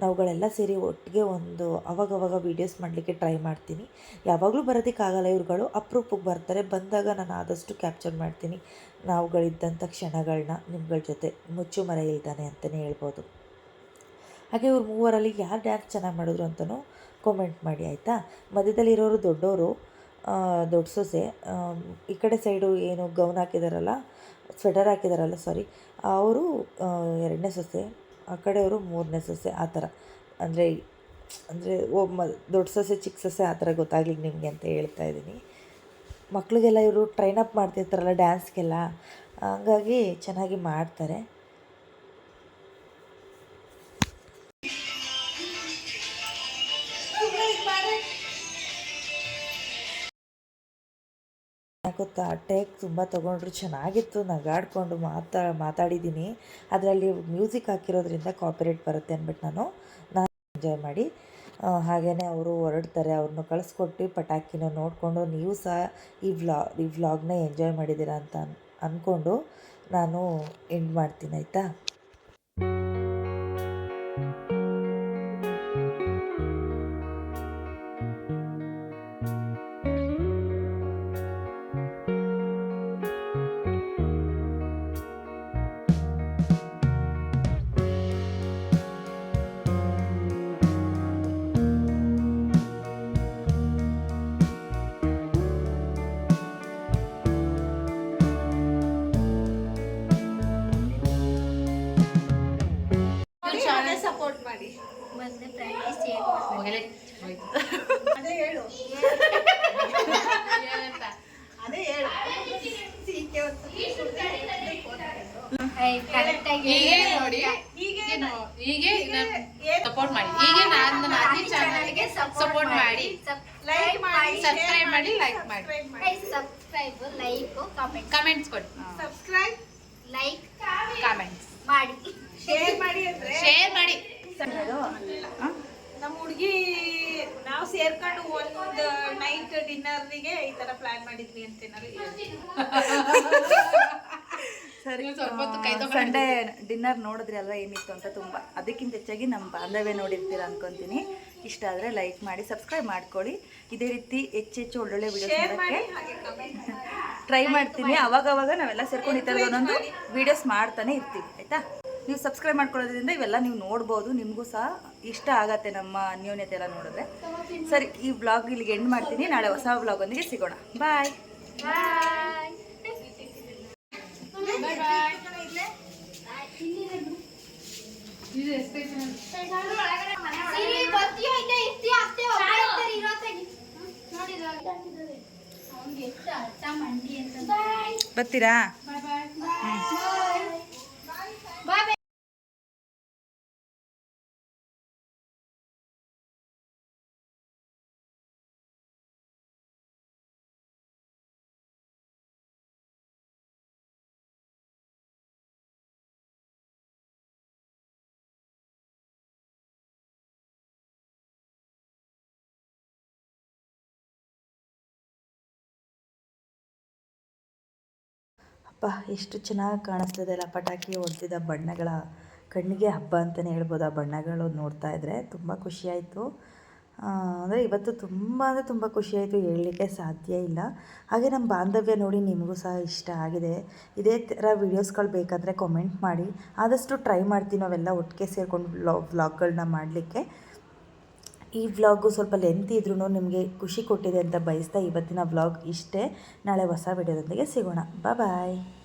ನಾವುಗಳೆಲ್ಲ ಸೇರಿ ಒಟ್ಟಿಗೆ ಒಂದು ಅವಾಗವಾಗ ವೀಡಿಯೋಸ್ ಮಾಡಲಿಕ್ಕೆ ಟ್ರೈ ಮಾಡ್ತೀನಿ. ಯಾವಾಗಲೂ ಬರೋದಕ್ಕಾಗಲ್ಲ ಇವ್ರುಗಳು, ಅಪ್ರೂಪಕ್ಕೆ ಬರ್ತಾರೆ. ಬಂದಾಗ ನಾನು ಆದಷ್ಟು ಕ್ಯಾಪ್ಚರ್ ಮಾಡ್ತೀನಿ. ನಾವುಗಳಿದ್ದಂಥ ಕ್ಷಣಗಳನ್ನ ನಿಮ್ಗಳ ಜೊತೆ, ಮುಚ್ಚು ಮರ ಇಲ್ದಾನೆ ಅಂತಲೇ ಹೇಳ್ಬೋದು. ಹಾಗೆ ಇವ್ರು ಮೂವರಲ್ಲಿ ಯಾರು ಡ್ಯಾನ್ಸ್ ಚೆನ್ನಾಗಿ ಮಾಡಿದ್ರು ಅಂತಲೂ ಕಾಮೆಂಟ್ ಮಾಡಿ, ಆಯಿತಾ? ಮಧ್ಯದಲ್ಲಿರೋರು ದೊಡ್ಡವರು ದೊಡ್ಡ ಸೊಸೆ ಈ ಕಡೆ ಸೈಡು ಏನು ಗೌನ್ ಹಾಕಿದಾರಲ್ಲ ಸ್ವೆಟರ್ ಹಾಕಿದಾರಲ್ಲ ಸಾರಿ ಅವರು ಎರಡನೇ ಸೊಸೆ ಆ ಕಡೆಯವರು ಮೂರನೇ ಸೊಸೆ ಆ ಥರ. ಅಂದರೆ ಅಂದರೆ ಓ ಮ ದೊಡ್ಡ ಸೊಸೆ, ಚಿಕ್ಕ ಸೊಸೆ ಆ ಥರ ಗೊತ್ತಾಗ್ಲಿಕ್ಕೆ ನಿಮಗೆ ಅಂತ ಹೇಳ್ತಾ ಇದ್ದೀನಿ. ಮಕ್ಳಿಗೆಲ್ಲ ಇವರು ಟ್ರೈನ್ ಅಪ್ ಮಾಡ್ತಿರ್ತಾರಲ್ಲ ಡ್ಯಾನ್ಸ್ಗೆಲ್ಲ ಹಂಗಾಗಿ ಚೆನ್ನಾಗಿ ಮಾಡ್ತಾರೆ. ಗೊತ್ತಾ? ಟೇಕ್ ತುಂಬ ತೊಗೊಂಡ್ರು ಚೆನ್ನಾಗಿತ್ತು, ನಗಾಡ್ಕೊಂಡು ಮಾತಾ ಮಾತಾಡಿದ್ದೀನಿ ಅದರಲ್ಲಿ ಮ್ಯೂಸಿಕ್ ಹಾಕಿರೋದ್ರಿಂದ ಕಾಪಿರೇಟ್ ಬರುತ್ತೆ ಅಂದ್ಬಿಟ್ಟು ನಾನು ನಾನು ಎಂಜಾಯ್ ಮಾಡಿ. ಹಾಗೆಯೇ ಅವರು ಹೊರಡ್ತಾರೆ ಅವ್ರನ್ನ ಕಳಿಸ್ಕೊಟ್ಟು ಪಟಾಕಿನ ನೋಡಿಕೊಂಡು ನೀವು ಸಹ ಈ ವ್ಲಾ, ಈ ವ್ಲಾಗ್ನ ಎಂಜಾಯ್ ಮಾಡಿದ್ದೀರಾ ಅಂತ ಅಂದ್ಕೊಂಡು ನಾನು ಎಂಡ್ ಮಾಡ್ತೀನಿ, ಆಯಿತಾ? ಹೀಗೆ ನೋಡಿ ಹೀಗೆ ಹೀಗೆ ಸಪೋರ್ಟ್ ಮಾಡಿ. ಹೀಗೆ ನಾನು ನನ್ನ ಅಜ್ಜಿ ಚಾನಲ್ಗೆ ಸಪೋರ್ಟ್ ಮಾಡಿ. ಲೈಕ್ ಮಾಡಿ ಸಬ್ಸ್ಕ್ರೈಬ್ ಮಾಡಿ ಲೈಕ್ ಮಾಡಿ. ಸಬ್ಸ್ಕ್ರೈಬ್ ಲೈಕ್ ಕಾಮೆಂಟ್ ಕಮೆಂಟ್ಸ್ ಕೊಡಿ. ಸಬ್ಸ್ಕ್ರೈಬ್ ಲೈಕ್ ಕಮೆಂಟ್ಸ್ ಮಾಡಿ. ಶೇರ್ ಮಾಡಿ ಅಂದ್ರೆ? ಶೇರ್ ಮಾಡಿ. ನಮ್ಮ ಹುಡುಗಿ ನಾವು ಸೇರ್ಕೊಂಡು ಒಂದು ನೈಟ್ ಡಿನ್ನರ್ಗೆ ಈ ತರ ಪ್ಲಾನ್ ಮಾಡಿದ್ವಿ ಅಂತ <laughs> ಏನಾದ್ರು ಹೇಳಿ. ಸರಿ ನೀವು ಸ್ವಲ್ಪ ಹೊತ್ತು ಕೈ ತಗೊಂಡು ಸಂಡೇ ಡಿನ್ನರ್ ನೋಡಿದ್ರಿ ಅಲ್ವಾ ಏನಿತ್ತು ಅಂತ ತುಂಬ. ಅದಕ್ಕಿಂತ ಹೆಚ್ಚಾಗಿ ನಮ್ಮ ಬಾಂಧವ್ಯ ನೋಡಿರ್ತೀರ ಅನ್ಕೊಂತೀನಿ. ಇಷ್ಟ ಆದರೆ ಲೈಕ್ ಮಾಡಿ ಸಬ್ಸ್ಕ್ರೈಬ್ ಮಾಡ್ಕೊಳ್ಳಿ. ಇದೇ ರೀತಿ ಹೆಚ್ಚು ಹೆಚ್ಚು ಒಳ್ಳೊಳ್ಳೆ ವಿಡಿಯೋಸ್ ಟ್ರೈ ಮಾಡ್ತೀನಿ. ಅವಾಗ ಅವಾಗ ನಾವೆಲ್ಲ ಸೇರ್ಕೊಂಡು ಈ ಥರದ ಒಂದೊಂದು ವಿಡಿಯೋಸ್ ಮಾಡ್ತಾನೆ ಇರ್ತೀವಿ ಆಯಿತಾ? ನೀವು ಸಬ್ಸ್ಕ್ರೈಬ್ ಮಾಡ್ಕೊಳ್ಳೋದ್ರಿಂದ ಇವೆಲ್ಲ ನೀವು ನೋಡ್ಬೋದು. ನಿಮಗೂ ಸಹ ಇಷ್ಟ ಆಗತ್ತೆ ನಮ್ಮ ಅನ್ಯೋನ್ಯತೆ ಎಲ್ಲ ನೋಡಿದ್ರೆ. ಸರಿ ಈ ವ್ಲಾಗ್ ಇಲ್ಲಿಗೆ ಎಂಡ್ ಮಾಡ್ತೀನಿ. ನಾಳೆ ಹೊಸ ವ್ಲಾಗೊಂದಿಗೆ ಸಿಗೋಣ. ಬಾಯ್ ಬಾಯ್ ಬರ್ತೀರಾ? ಬಾಯ್ ಬಾ ಎಷ್ಟು ಚೆನ್ನಾಗಿ ಕಾಣಿಸ್ತದೆ ಅಲ್ಲ, ಪಟಾಕಿ ಹೊಡೆದಿದ್ದ ಬಣ್ಣಗಳ ಕಣ್ಣಿಗೆ ಹಬ್ಬ ಅಂತಲೇ ಹೇಳ್ಬೋದು. ಆ ಬಣ್ಣಗಳು ನೋಡ್ತಾ ಇದ್ದರೆ ತುಂಬ ಖುಷಿಯಾಯಿತು ಅಂದರೆ ಇವತ್ತು ತುಂಬ, ಅಂದರೆ ತುಂಬ ಖುಷಿಯಾಯಿತು ಹೇಳಲಿಕ್ಕೆ ಸಾಧ್ಯ ಇಲ್ಲ. ಹಾಗೆ ನಮ್ಮ ಬಾಂಧವ್ಯ ನೋಡಿ ನಿಮಗೂ ಸಹ ಇಷ್ಟ ಆಗಿದೆ. ಇದೇ ಥರ ವೀಡಿಯೋಸ್ಗಳು ಬೇಕಾದರೆ ಕಾಮೆಂಟ್ ಮಾಡಿ. ಆದಷ್ಟು ಟ್ರೈ ಮಾಡ್ತೀವಿ ನಾವೆಲ್ಲ ಒಟ್ಟಿಗೆ ಸೇರ್ಕೊಂಡು ವ್ಲಾಗ್ ವ್ಲಾಗ್ಗಳನ್ನ ಮಾಡಲಿಕ್ಕೆ. ಈ ವ್ಲಾಗು ಸ್ವಲ್ಪ ಲೆಂತ್ ಇದ್ರೂ ನಿಮಗೆ ಖುಷಿ ಕೊಟ್ಟಿದೆ ಅಂತ ಬಯಸ್ತಾ ಇವತ್ತಿನ ವ್ಲಾಗ್ ಇಷ್ಟೇ. ನಾಳೆ ಹೊಸ ವಿಡಿಯೋದೊಂದಿಗೆ ಸಿಗೋಣ. ಬಾಯ್